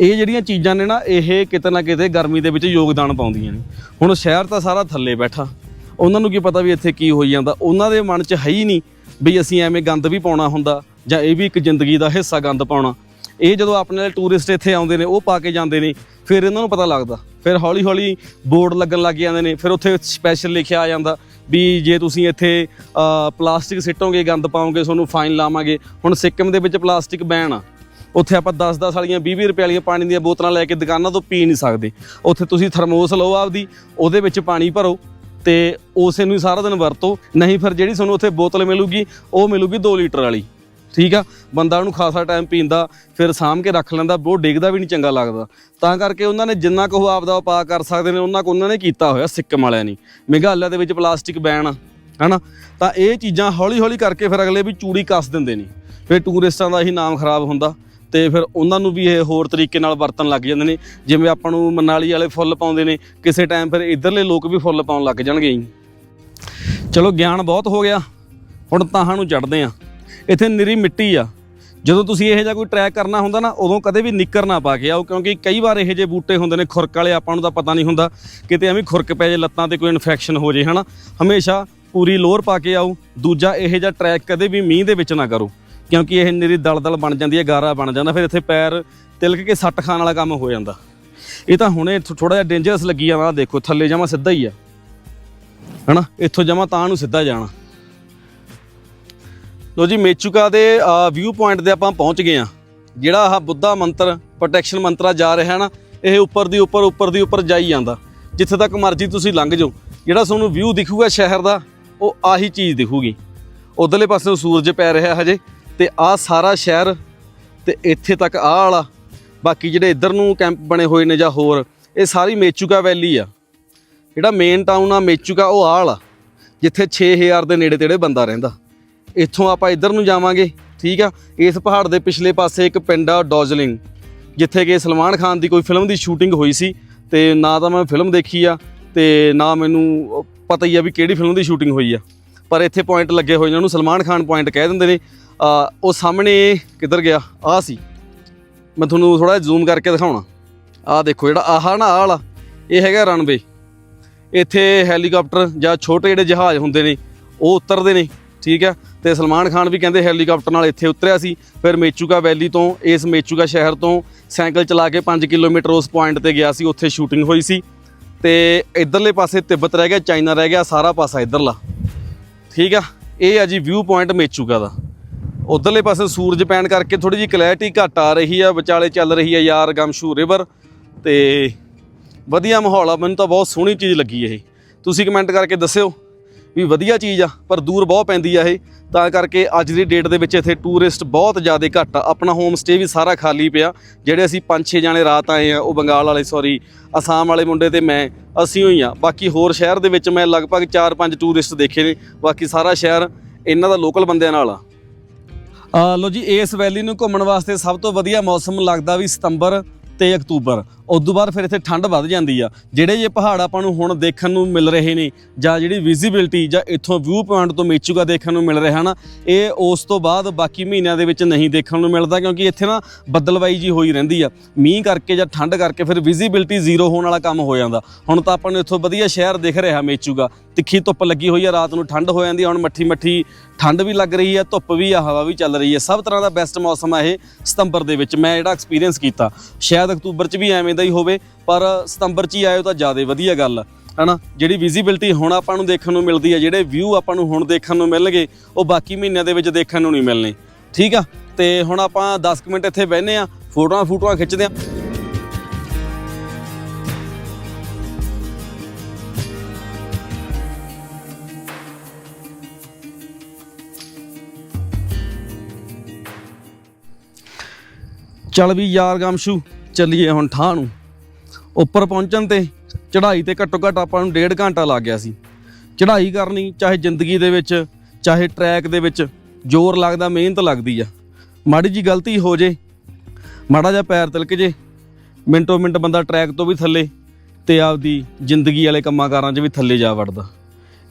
S1: ਇਹ ਜਿਹੜੀਆਂ ਚੀਜ਼ਾਂ ਨੇ ਨਾ, ਇਹ ਕਿਤੇ ਨਾ ਕਿਤੇ ਗਰਮੀ ਦੇ ਵਿੱਚ ਯੋਗਦਾਨ ਪਾਉਂਦੀਆਂ ਨੇ। ਹੁਣ ਸ਼ਹਿਰ ਤਾਂ ਸਾਰਾ ਥੱਲੇ ਬੈਠਾ। ਉਹਨਾਂ ਨੂੰ ਕੀ ਪਤਾ ਵੀ ਇੱਥੇ ਕੀ ਹੋਈ ਜਾਂਦਾ। ਉਹਨਾਂ ਦੇ ਮਨ 'ਚ ਹੈ ਹੀ ਨਹੀਂ ਵੀ ਅਸੀਂ ਐਵੇਂ ਗੰਦ ਵੀ ਪਾਉਣਾ ਹੁੰਦਾ ਜਾਂ ਇਹ ਵੀ ਇੱਕ ਜ਼ਿੰਦਗੀ ਦਾ ਹਿੱਸਾ ਗੰਦ ਪਾਉਣਾ। ਇਹ ਜਦੋਂ ਆਪਣੇ ਨਾਲ ਟੂਰਿਸਟ ਇੱਥੇ ਆਉਂਦੇ ਨੇ, ਉਹ ਪਾ ਕੇ ਜਾਂਦੇ ਨੇ, ਫਿਰ ਇਹਨਾਂ ਨੂੰ ਪਤਾ ਲੱਗਦਾ। ਫਿਰ ਹੌਲੀ ਹੌਲੀ ਬੋਰਡ ਲੱਗਣ ਲੱਗ ਜਾਂਦੇ ਨੇ, ਫਿਰ ਉੱਥੇ ਸਪੈਸ਼ਲ ਲਿਖਿਆ ਆ ਜਾਂਦਾ ਵੀ ਜੇ ਤੁਸੀਂ ਇੱਥੇ ਪਲਾਸਟਿਕ ਸਿੱਟੋਗੇ, ਗੰਦ ਪਾਓਗੇ, ਤੁਹਾਨੂੰ ਫਾਈਨ ਲਾਵਾਂਗੇ। ਹੁਣ ਸਿੱਕਮ ਦੇ ਵਿੱਚ ਪਲਾਸਟਿਕ ਬੈਨ ਆ। ਉੱਥੇ ਆਪਾਂ 10-10 ਵਾਲੀਆਂ 20-20 ਰੁਪਏ ਵਾਲੀਆਂ ਪਾਣੀ ਦੀਆਂ ਬੋਤਲਾਂ ਲੈ ਕੇ ਦੁਕਾਨਾਂ ਤੋਂ ਪੀ ਨਹੀਂ ਸਕਦੇ। ਉੱਥੇ ਤੁਸੀਂ ਥਰਮੋਸ ਲਓ ਆਪਦੀ, ਉਹਦੇ ਵਿੱਚ ਪਾਣੀ ਭਰੋ ਤੇ ਉਸੇ ਨੂੰ ਸਾਰਾ ਦਿਨ ਵਰਤੋ। ਨਹੀਂ ਫਿਰ ਜਿਹੜੀ ਤੁਹਾਨੂੰ ਉੱਥੇ ਬੋਤਲ ਮਿਲੂਗੀ, ਉਹ ਮਿਲੂਗੀ 2 ਲੀਟਰ ਵਾਲੀ। ਠੀਕ ਆ? ਬੰਦਾ ਉਹਨੂੰ ਖਾਸਾ ਟਾਈਮ ਪੀਂਦਾ, ਫਿਰ ਸਾਂਭ ਕੇ ਰੱਖ ਲੈਂਦਾ ਉਹ ਡਿੱਗਦਾ ਵੀ ਨਹੀਂ ਚੰਗਾ ਲੱਗਦਾ। ਤਾਂ ਕਰਕੇ ਉਹਨਾਂ ਨੇ ਜਿੰਨਾ ਕੁ ਉਹ ਆਪਦਾ ਉਪਾਅ ਕਰ ਸਕਦੇ ਨੇ, ਉਹਨਾਂ ਕੁ ਉਹਨਾਂ ਨੇ ਕੀਤਾ ਹੋਇਆ, ਸਿੱਕਮ ਵਾਲਿਆਂ ਨੇ। ਮੇਘਾਲਿਆ ਦੇ ਵਿੱਚ ਪਲਾਸਟਿਕ ਬੈਨ ਆ, ਹਨਾ? ਤਾਂ ਇਹ ਚੀਜ਼ਾਂ ਹੌਲੀ ਹੌਲੀ ਕਰਕੇ ਫਿਰ ਅਗਲੇ ਵੀ ਚੂੜੀ ਕੱਸ ਦਿੰਦੇ ਨੇ। ਫਿਰ ਟੂਰਿਸਟਾਂ ਦਾ ਹੀ ਨਾਮ ਖਰਾਬ ਹੁੰਦਾ ਤੇ ਫਿਰ ਉਹਨਾਂ ਨੂੰ ਵੀ ਇਹ ਹੋਰ ਤਰੀਕੇ ਨਾਲ ਵਰਤਣ ਲੱਗ ਜਾਂਦੇ ਨੇ। ਜਿਵੇਂ ਆਪਾਂ ਨੂੰ ਮਨਾਲੀ ਵਾਲੇ ਫੁੱਲ ਪਾਉਂਦੇ ਨੇ, ਕਿਸੇ ਟਾਈਮ ਫਿਰ ਇਧਰਲੇ ਲੋਕ ਵੀ ਫੁੱਲ ਪਾਉਣ ਲੱਗ ਜਾਣਗੇ ਜੀ ਚਲੋ, ਗਿਆਨ ਬਹੁਤ ਹੋ ਗਿਆ। ਹੁਣ ਤਾਹਾਂ ਨੂੰ ਚੜਦੇ ਆ ਇੱਥੇ ਨਿਰੀ ਮਿੱਟੀ ਆ। ਜਦੋਂ ਤੁਸੀਂ ਇਹੋ ਜਿਹਾ ਕੋਈ ਟਰੈਕ ਕਰਨਾ ਹੁੰਦਾ ਨਾ, ਉਦੋਂ ਕਦੇ ਵੀ ਨਿੱਕਰ ਨਾ ਪਾ ਕੇ ਆਓ, ਕਿਉਂਕਿ ਕਈ ਵਾਰ ਇਹੋ ਜਿਹੇ ਬੂਟੇ ਹੁੰਦੇ ਨੇ, ਖੁਰਕ ਵਾਲੇ ਆਪਾਂ ਨੂੰ ਤਾਂ ਪਤਾ ਨਹੀਂ ਹੁੰਦਾ, ਕਿਤੇ ਐਵੇਂ ਖੁਰਕ ਪੈ ਜੇ, ਲੱਤਾਂ ਤੇ ਕੋਈ ਇਨਫੈਕਸ਼ਨ ਹੋ ਜੇ, ਹਨਾ। ਹਮੇਸ਼ਾ ਪੂਰੀ ਲੋਅਰ ਪਾ ਕੇ ਆਓ, ਦੂਜਾ ਇਹੋ ਜਿਹਾ ਟਰੈਕ ਕਦੇ ਵੀ ਮੀਂਹ ਦੇ ਵਿੱਚ ਨਾ ਕਰੋ, ਕਿਉਂਕਿ ਇਹ ਨਿਰੀ ਦਲਦਲ ਬਣ ਜਾਂਦੀ ਹੈ, ਗਾਰਾ ਬਣ ਜਾਂਦਾ, ਫਿਰ ਇੱਥੇ ਪੈਰ ਤਿਲਕ ਕੇ ਸੱਟ ਖਾਣ ਵਾਲਾ ਕੰਮ ਹੋ ਜਾਂਦਾ। ਇਹ ਤਾਂ ਹੁਣੇ ਥੋੜਾ ਜਿਹਾ ਡੇਂਜਰਸ ਲੱਗੀ ਜਾਂਦਾ, ਆਹ ਦੇਖੋ, ਥੱਲੇ ਜਮਾ ਸਿੱਧਾ ਹੀ ਆ। ਹਨਾ, ਇੱਥੋਂ ਜਮਾ ਤਾਂ ਨੂੰ ਸਿੱਧਾ ਜਾਣਾ। ਲੋ ਜੀ, ਮੇਚੂਕਾ ਦੇ ਵਿਊ ਪੁਆਇੰਟ ਤੇ ਆਪਾਂ ਪਹੁੰਚ ਗਏ ਆ ਜਿਹੜਾ ਆਹ ਬੁੱਧਾ ਮੰਤਰ ਪ੍ਰੋਟੈਕਸ਼ਨ ਮੰਤਰਾ ਜਾ ਰਿਹਾ ਨਾ, ਇਹ ਉੱਪਰ ਦੀ ਉੱਪਰ ਉੱਪਰ ਦੀ ਉੱਪਰ ਜਾਈ ਜਾਂਦਾ। ਜਿੱਥੇ ਤੱਕ ਮਰਜ਼ੀ ਤੁਸੀਂ ਲੰਘ ਜਾਓ। ਜਿਹੜਾ ਤੁਹਾਨੂੰ ਵਿਊ ਦਿਖੂਗਾ ਸ਼ਹਿਰ ਦਾ, ਉਹ ਆਹੀ ਚੀਜ਼ ਦਿਖੂਗੀ। ਉਧਰਲੇ ਪਾਸੇ ਸੂਰਜ ਪੈ ਰਿਹਾ ਹਜੇ, ਤੇ ਆਹ ਸਾਰਾ ਸ਼ਹਿਰ, ਤੇ ਇੱਥੇ ਤੱਕ ਆਹ ਵਾਲਾ। ਬਾਕੀ ਜਿਹੜੇ ਇੱਧਰ ਨੂੰ ਕੈਂਪ ਬਣੇ ਹੋਏ ਨੇ ਜਾਂ ਹੋਰ, ਇਹ ਸਾਰੀ ਮੇਚੂਕਾ ਵੈਲੀ ਆ। ਜਿਹੜਾ ਮੇਨ ਟਾਊਨ ਆ, ਮੇਚੂਕਾ, ਉਹ ਆਹ ਵਾਲਾ। ਜਿੱਥੇ 6000 ਦੇ ਨੇੜੇ ਤੇੜੇ ਬੰਦਾ ਰਹਿੰਦਾ। ਇੱਥੋਂ ਆਪਾਂ ਇੱਧਰ ਨੂੰ ਜਾਵਾਂਗੇ ਠੀਕ ਆ? ਇਸ ਪਹਾੜ ਦੇ ਪਿਛਲੇ ਪਾਸੇ ਇੱਕ ਪਿੰਡ ਆ ਡੋਜ਼ਲਿੰਗ ਜਿੱਥੇ ਕਿ ਸਲਮਾਨ ਖਾਨ ਦੀ ਕੋਈ ਫਿਲਮ ਦੀ ਸ਼ੂਟਿੰਗ ਹੋਈ ਸੀ ਤੇ ਨਾ ਤਾਂ ਮੈਂ ਫਿਲਮ ਦੇਖੀ ਆ ਤੇ ਨਾ ਮੈਨੂੰ ਪਤਾ ਹੀ ਆ ਵੀ ਕਿਹੜੀ ਫਿਲਮ ਦੀ ਸ਼ੂਟਿੰਗ ਹੋਈ ਆ। ਪਰ ਇੱਥੇ ਪੁਆਇੰਟ ਲੱਗੇ ਹੋਏ ਨੇ ਉਹਨੂੰ ਸਲਮਾਨ ਖਾਨ ਪੁਆਇੰਟ ਕਹਿ ਦਿੰਦੇ ਨੇ। ਆ, ਉਹ ਸਾਹਮਣੇ ਕਿੱਧਰ ਗਿਆ? ਆ ਸੀ। ਮੈਂ ਤੁਹਾਨੂੰ ਥੋੜਾ ਜ਼ੂਮ ਕਰਕੇ ਦਿਖਾਉਣਾ। ਆ ਦੇਖੋ ਜਿਹੜਾ ਆਹ ਨਾ ਆਹ ਵਾਲਾ ਇਹ ਹੈਗਾ ਰਨਵੇ ਇੱਥੇ ਹੈਲੀਕਾਪਟਰ ਜਾਂ ਛੋਟੇ ਜਿਹੜੇ ਜਹਾਜ਼ ਹੁੰਦੇ ਨੇ ਉਹ ਉਤਰਦੇ ਨੇ। ਠੀਕ ਹੈ? ਤੇ ਸਲਮਾਨ ਖਾਨ ਵੀ ਕਹਿੰਦੇ ਹੈਲੀਕਾਪਟਰ ਨਾਲ ਇੱਥੇ ਉਤਰਿਆ ਸੀ। ਫਿਰ ਮੇਚੂਕਾ ਵੈਲੀ ਤੋਂ, ਇਸ ਮੇਚੂਕਾ ਸ਼ਹਿਰ ਤੋਂ ਸਾਈਕਲ ਚਲਾ ਕੇ 5 ਕਿਲੋਮੀਟਰ ਉਸ ਪੁਆਇੰਟ ਤੇ ਗਿਆ ਸੀ, ਉੱਥੇ ਸ਼ੂਟਿੰਗ ਹੋਈ ਸੀ। ਤੇ ਇਧਰਲੇ ਪਾਸੇ ਤਿੱਬਤ ਰਹਿ ਗਿਆ, ਚਾਈਨਾ ਰਹਿ ਗਿਆ, ਸਾਰਾ ਪਾਸਾ ਇਧਰਲਾ। ਠੀਕ ਆ? ਇਹ ਆ ਜੀ ਵਿਊ ਪੁਆਇੰਟ ਮੇਚੂਗਾ ਦਾ। ਉਧਰਲੇ ਪਾਸੇ ਸੂਰਜ ਪੈਣ ਕਰਕੇ ਥੋੜੀ ਜਿਹੀ ਕਲੈਰਿਟੀ ਘੱਟ ਆ ਰਹੀ ਆ, ਵਿਚਾਲੇ ਚੱਲ ਰਹੀ ਆ ਯਾਰ ਗਮਸ਼ੂ ਰਿਵਰ ਤੇ ਵਧੀਆ ਮਾਹੌਲ ਆ, ਮੈਨੂੰ ਤਾਂ ਬਹੁਤ ਸੋਹਣੀ ਚੀਜ਼ ਲੱਗੀ ਇਹ। ਤੁਸੀਂ ਕਮੈਂਟ ਕਰਕੇ ਦੱਸਿਓ। ਵੀ ਵਧੀਆ ਚੀਜ਼ ਆ, ਪਰ ਦੂਰ ਬਹੁਤ ਪੈਂਦੀ ਆ ਇਹ। ਤਾਂ ਕਰਕੇ ਅੱਜ ਦੀ ਡੇਟ ਦੇ ਵਿੱਚ ਇੱਥੇ ਟੂਰਿਸਟ ਬਹੁਤ ਜ਼ਿਆਦਾ ਘੱਟ ਆ। ਆਪਣਾ ਹੋਮ ਸਟੇ ਵੀ ਸਾਰਾ ਖਾਲੀ ਪਿਆ। ਜਿਹੜੇ ਅਸੀਂ 5-6 ਜਾਣੇ ਰਾਤ ਆਏ ਆ, ਉਹ ਬੰਗਾਲ ਵਾਲੇ ਸੌਰੀ ਅਸਾਮ ਵਾਲੇ ਮੁੰਡੇ ਤੇ ਮੈਂ, ਅਸੀਂ ਹੋਈ ਆ। ਬਾਕੀ ਹੋਰ ਸ਼ਹਿਰ ਦੇ ਵਿੱਚ ਮੈਂ ਲਗਭਗ 4-5 ਟੂਰਿਸਟ ਦੇਖੇ ਨੇ। ਬਾਕੀ ਸਾਰਾ ਸ਼ਹਿਰ ਇਹਨਾਂ ਦਾ ਲੋਕਲ ਬੰਦਿਆਂ ਨਾਲ ਆ। ਆ ਲੋ ਜੀ, ਇਸ ਵੈਲੀ ਨੂੰ ਘੁੰਮਣ ਵਾਸਤੇ ਸਭ ਤੋਂ ਵਧੀਆ ਮੌਸਮ ਲੱਗਦਾ ਵੀ ਸਤੰਬਰ ਤੇ ਅਕਤੂਬਰ। ਉਦੋਂ ਬਾਅਦ ਫਿਰ ਇੱਥੇ ਠੰਡ ਵੱਧ ਜਾਂਦੀ ਆ। ਜਿਹੜੇ ਜੇ ਪਹਾੜ ਆਪਾਂ ਨੂੰ ਹੁਣ ਦੇਖਣ ਨੂੰ ਮਿਲ ਰਹੇ ਨੇ ਜਾਂ ਜਿਹੜੀ ਵਿਜ਼ਿਬਿਲਟੀ ਜਾਂ ਇੱਥੋਂ ਵਿਊ ਪੁਆਇੰਟ ਤੋਂ ਮੇਚੂਗਾ ਦੇਖਣ ਨੂੰ ਮਿਲ ਰਿਹਾ ਨਾ, ਇਹ ਉਸ ਤੋਂ ਬਾਅਦ ਬਾਕੀ ਮਹੀਨਿਆਂ ਦੇ ਵਿੱਚ ਨਹੀਂ ਦੇਖਣ ਨੂੰ ਮਿਲਦਾ ਕਿਉਂਕਿ ਇੱਥੇ ਨਾ ਬੱਦਲਵਾਈ ਜੀ ਹੋਈ ਰਹਿੰਦੀ ਆ। ਮੀਂਹ ਕਰਕੇ ਜਾਂ ਠੰਡ ਕਰਕੇ ਫਿਰ ਵਿਜ਼ਿਬਿਲਟੀ ਜ਼ੀਰੋ ਹੋਣ ਵਾਲਾ ਕੰਮ ਹੋ ਜਾਂਦਾ। ਹੁਣ ਤਾਂ ਆਪਾਂ ਨੂੰ ਇੱਥੋਂ ਵਧੀਆ ਸ਼ਹਿਰ ਦਿਖ ਰਿਹਾ ਮੇਚੂਗਾ। ਤਿੱਖੀ ਧੁੱਪ ਲੱਗੀ ਹੋਈ ਆ, ਰਾਤ ਨੂੰ ਠੰਡ ਹੋ ਜਾਂਦੀ ਆ, ਹੁਣ ਮੱਠੀ ਮੱਠੀ ਠੰਡ ਵੀ ਲੱਗ ਰਹੀ ਆ, ਧੁੱਪ ਵੀ ਆ, ਹਵਾ ਵੀ ਚੱਲ ਰਹੀ ਆ। ਸਭ ਤਰ੍ਹਾਂ ਦਾ ਬੈਸਟ ਮੌਸਮ ਆ ਇਹ ਸਤੰਬਰ ਦੇ ਵਿੱਚ। ਮੈਂ ਜਿਹੜਾ ਐਕਸਪੀਰੀਅੰਸ ਕੀਤਾ, ਸ਼ਾਇਦ ਅਕਤੂਬਰ 'ਚ ਵੀ ਐਵੇਂ ਦਾ ਹੀ ਹੋਵੇ, ਪਰ ਸਤੰਬਰ 'ਚ ਹੀ ਆਇਓ ਤਾਂ ਜ਼ਿਆਦਾ ਵਧੀਆ ਗੱਲ ਆ। ਹਨਾ? ਜਿਹੜੀ ਵਿਜ਼ਿਬਿਲਟੀ ਹੁਣ ਆਪਾਂ ਨੂੰ ਦੇਖਣ ਨੂੰ ਮਿਲਦੀ ਹੈ ਜਿਹੜੇ ਵਿਊ ਆਪਾਂ ਨੂੰ ਹੁਣ ਦੇਖਣ ਨੂੰ ਮਿਲਣਗੇ, ਉਹ ਬਾਕੀ ਮਹੀਨਿਆਂ ਦੇ ਵਿੱਚ ਦੇਖਣ ਨੂੰ ਨਹੀਂ ਮਿਲਣੇ। ਠੀਕ ਆ? ਤੇ ਹੁਣ ਆਪਾਂ 10 ਕੁ ਮਿੰਟ ਇੱਥੇ ਬਹਿਨੇ ਆ, ਫੋਟੋਆਂ ਫੋਟੋਆਂ ਖਿੱਚਦੇ ਆ। ਚੱਲ ਵੀ ਯਾਰ ਗਮਸ਼ੂ। ਚੱਲੀਏ ਹੁਣ ਠਾਹ ਨੂੰ। ਉੱਪਰ ਪਹੁੰਚਣ ਤੇ ਚੜ੍ਹਾਈ ਤੇ ਘੱਟੋ ਘੱਟ ਆਪਾਂ ਨੂੰ ਡੇਢ ਘੰਟਾ ਲੱਗ ਗਿਆ ਸੀ। ਚੜ੍ਹਾਈ ਕਰਨੀ ਚਾਹੇ ਜ਼ਿੰਦਗੀ ਦੇ ਵਿੱਚ, ਚਾਹੇ ਟਰੈਕ ਦੇ ਵਿੱਚ ਜ਼ੋਰ ਲੱਗਦਾ, ਮਿਹਨਤ ਲੱਗਦੀ ਆ। ਮਾੜੀ ਜੀ ਗਲਤੀ ਹੋ ਜੇ, ਮਾੜਾ ਜਿਹਾ ਪੈਰ ਤਿਲਕ ਜੇ, ਮਿੰਟੋ ਮਿੰਟ ਬੰਦਾ ਟਰੈਕ ਤੋਂ ਵੀ ਥੱਲੇ ਤੇ ਆਪਦੀ ਜ਼ਿੰਦਗੀ ਵਾਲੇ ਕੰਮਾਂ ਕਾਰਾਂ 'ਚ ਵੀ ਥੱਲੇ ਜਾ ਵੜਦਾ।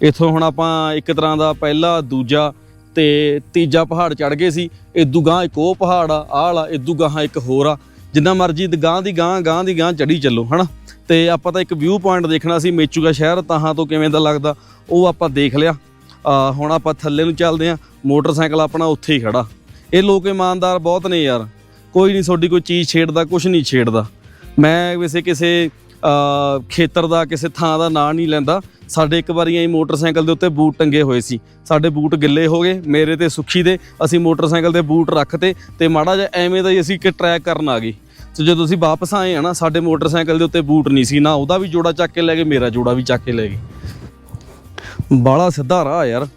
S1: ਇੱਥੋਂ ਹੁਣ ਆਪਾਂ ਇੱਕ ਤਰ੍ਹਾਂ ਦਾ ਪਹਿਲਾ, ਦੂਜਾ ਤੇ ਤੀਜਾ ਪਹਾੜ ਚੜ ਗਏ ਸੀ। ਇਦੂ ਗਾਂ ਇੱਕ ਉਹ ਪਹਾੜ ਆ, ਆਹ ਵਾਲਾ ਇਦੂ ਗਾਂ ਇੱਕ ਹੋਰ ਆ। ਜਿੰਨਾ ਮਰਜ਼ੀ ਗਾਂ ਦੀ ਗਾਂ ਗਾਂ ਦੀ ਗਾਂ ਚੜੀ ਚੱਲੋ, ਹਨਾ? ਤੇ ਆਪਾਂ ਤਾਂ ਇੱਕ ਵਿਊ ਪੁਆਇੰਟ ਦੇਖਣਾ ਸੀ ਮੇਚੂਗਾ ਸ਼ਹਿਰ, ਤਾਹਾਂ ਤੋਂ ਕਿਵੇਂ ਦਾ ਲੱਗਦਾ, ਉਹ ਆਪਾਂ ਦੇਖ ਲਿਆ। ਹੁਣ ਆਪਾਂ ਥੱਲੇ ਨੂੰ ਚੱਲਦੇ ਆ ਮੋਟਰਸਾਈਕਲ ਆਪਣਾ ਉੱਥੇ ਹੀ ਖੜਾ। ਇਹ ਲੋਕ ਇਮਾਨਦਾਰ ਬਹੁਤ ਨੇ ਯਾਰ। ਕੋਈ ਨਹੀਂ ਤੁਹਾਡੀ ਕੋਈ ਚੀਜ਼ ਛੇੜਦਾ ਕੁਝ ਨਹੀਂ ਛੇੜਦਾ। ਮੈਂ ਵੈਸੇ ਕਿਸੇ ਖੇਤਰ ਦਾ, ਕਿਸੇ ਥਾਂ ਦਾ ਨਾਂ ਨਹੀਂ ਲੈਂਦਾ। ਸਾਡੇ ਇੱਕ ਵਾਰੀ ਐਂ ਮੋਟਰਸਾਈਕਲ ਦੇ ਉੱਤੇ ਬੂਟ ਟੰਗੇ ਹੋਏ ਸੀ। ਸਾਡੇ ਬੂਟ ਗਿੱਲੇ ਹੋ ਗਏ, ਮੇਰੇ ਤੇ ਸੁੱਖੀ ਦੇ, ਅਸੀਂ ਮੋਟਰਸਾਈਕਲ ਦੇ ਬੂਟ ਰੱਖਤੇ ਤੇ ਮਾੜਾ ਜਿਹਾ ਐਵੇਂ ਦਾ ਹੀ ਅਸੀਂ ਕਿ ਟਰੈਕ ਕਰਨ ਆ ਗਏ। ਤੇ ਜਦੋਂ ਅਸੀਂ ਵਾਪਸ ਆਏ ਆ ਨਾ, ਸਾਡੇ ਮੋਟਰਸਾਈਕਲ ਦੇ ਉੱਤੇ ਬੂਟ ਨਹੀਂ ਸੀ, ਨਾ ਉਹਦਾ ਵੀ ਜੋੜਾ ਚੱਕ ਕੇ ਲੈ ਗਏ, ਮੇਰਾ ਜੋੜਾ ਵੀ ਚੱਕ ਕੇ ਲੈ ਗਏ। ਬਾਲਾ ਸਿੱਧਾ ਰਾਹ ਯਾਰ,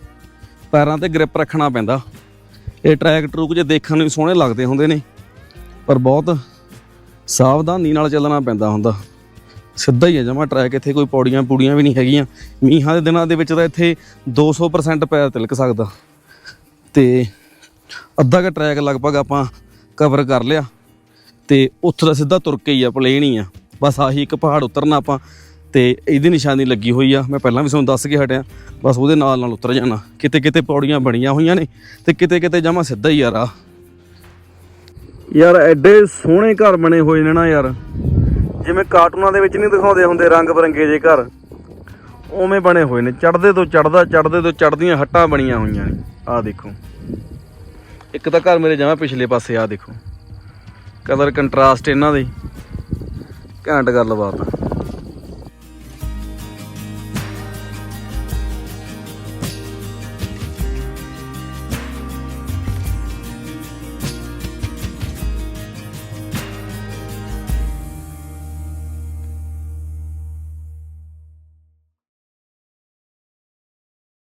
S1: ਪੈਰਾਂ ਤੇ ਗ੍ਰਿਪ ਰੱਖਣਾ ਪੈਂਦਾ। ਇਹ ਟਰੈਕ ਟਰੂਕ ਜੇ ਦੇਖਣ ਨੂੰ ਸੋਹਣੇ ਲੱਗਦੇ ਹੁੰਦੇ ਨੇ, ਪਰ ਬਹੁਤ ਸਾਵਧਾਨੀ ਨਾਲ ਚੱਲਣਾ ਪੈਂਦਾ ਹੁੰਦਾ। ਸਿੱਧਾ ਹੀ ਹੈ ਜਮਾ ਟਰੈਕ ਇੱਥੇ ਕੋਈ ਪੌੜੀਆਂ ਪੂੜੀਆਂ ਵੀ ਨਹੀਂ ਹੈਗੀਆਂ। ਮੀਂਹਾਂ ਦੇ ਦਿਨਾਂ ਦੇ ਵਿੱਚ ਤਾਂ ਇੱਥੇ 200% ਪੈਰ ਤਿਲਕ ਸਕਦਾ। ਤੇ ਅੱਧਾ ਕੁ ਟਰੈਕ ਲਗਭਗ ਆਪਾਂ ਕਵਰ ਕਰ ਲਿਆ। ਤੇ ਉੱਥੋਂ ਦਾ ਸਿੱਧਾ ਤੁਰ ਕੇ ਹੀ ਆ ਪਲੇਨ ਹੀ ਆ। ਬਸ ਆਹੀ ਇੱਕ ਪਹਾੜ ਉਤਰਨਾ ਆਪਾਂ, ਤੇ ਇਹਦੀ ਨਿਸ਼ਾਨੀ ਲੱਗੀ ਹੋਈ ਆ। ਮੈਂ ਪਹਿਲਾਂ ਵੀ ਤੁਹਾਨੂੰ ਦੱਸ ਕੇ ਹਟਿਆ, ਬਸ ਉਹਦੇ ਨਾਲ ਨਾਲ ਉਤਰ ਜਾਣਾ। ਕਿਤੇ ਕਿਤੇ ਪੌੜੀਆਂ ਬਣੀਆਂ ਹੋਈਆਂ ਨੇ, ਤੇ ਕਿਤੇ ਕਿਤੇ ਜਮਾ ਸਿੱਧਾ ਹੀ ਆ ਰਾਹ। ਯਾਰ, ਐਡੇ ਸੋਹਣੇ ਘਰ ਬਣੇ ਹੋਏ ਨੇ ਨਾ ਯਾਰ। ਜਿਵੇਂ ਕਾਰਟੂਨਾਂ ਦੇ ਵਿੱਚ ਨਹੀਂ ਦਿਖਾਉਂਦੇ ਹੁੰਦੇ ਰੰਗ ਬਰੰਗੇ ਜੇ ਘਰ। ਉਵੇਂ ਬਣੇ ਹੋਏ ਨੇ। ਚੜਦੇ ਤੋਂ ਚੜਦਾ ਚੜਦੇ ਤੋਂ ਚੜਦੀਆਂ ਹੱਟਾਂ ਬਣੀਆਂ ਹੋਈਆਂ ਨੇ। ਆਹ ਦੇਖੋ। ਇੱਕ ਤਾਂ ਘਰ ਮੇਰੇ ਜਮਾ ਪਿਛਲੇ ਪਾਸੇ, ਆਹ ਦੇਖੋ। ਕਲਰ ਕੰਟਰਾਸਟ ਇਹਨਾਂ ਦੀ। ਘੈਂਟ ਗੱਲਬਾਤ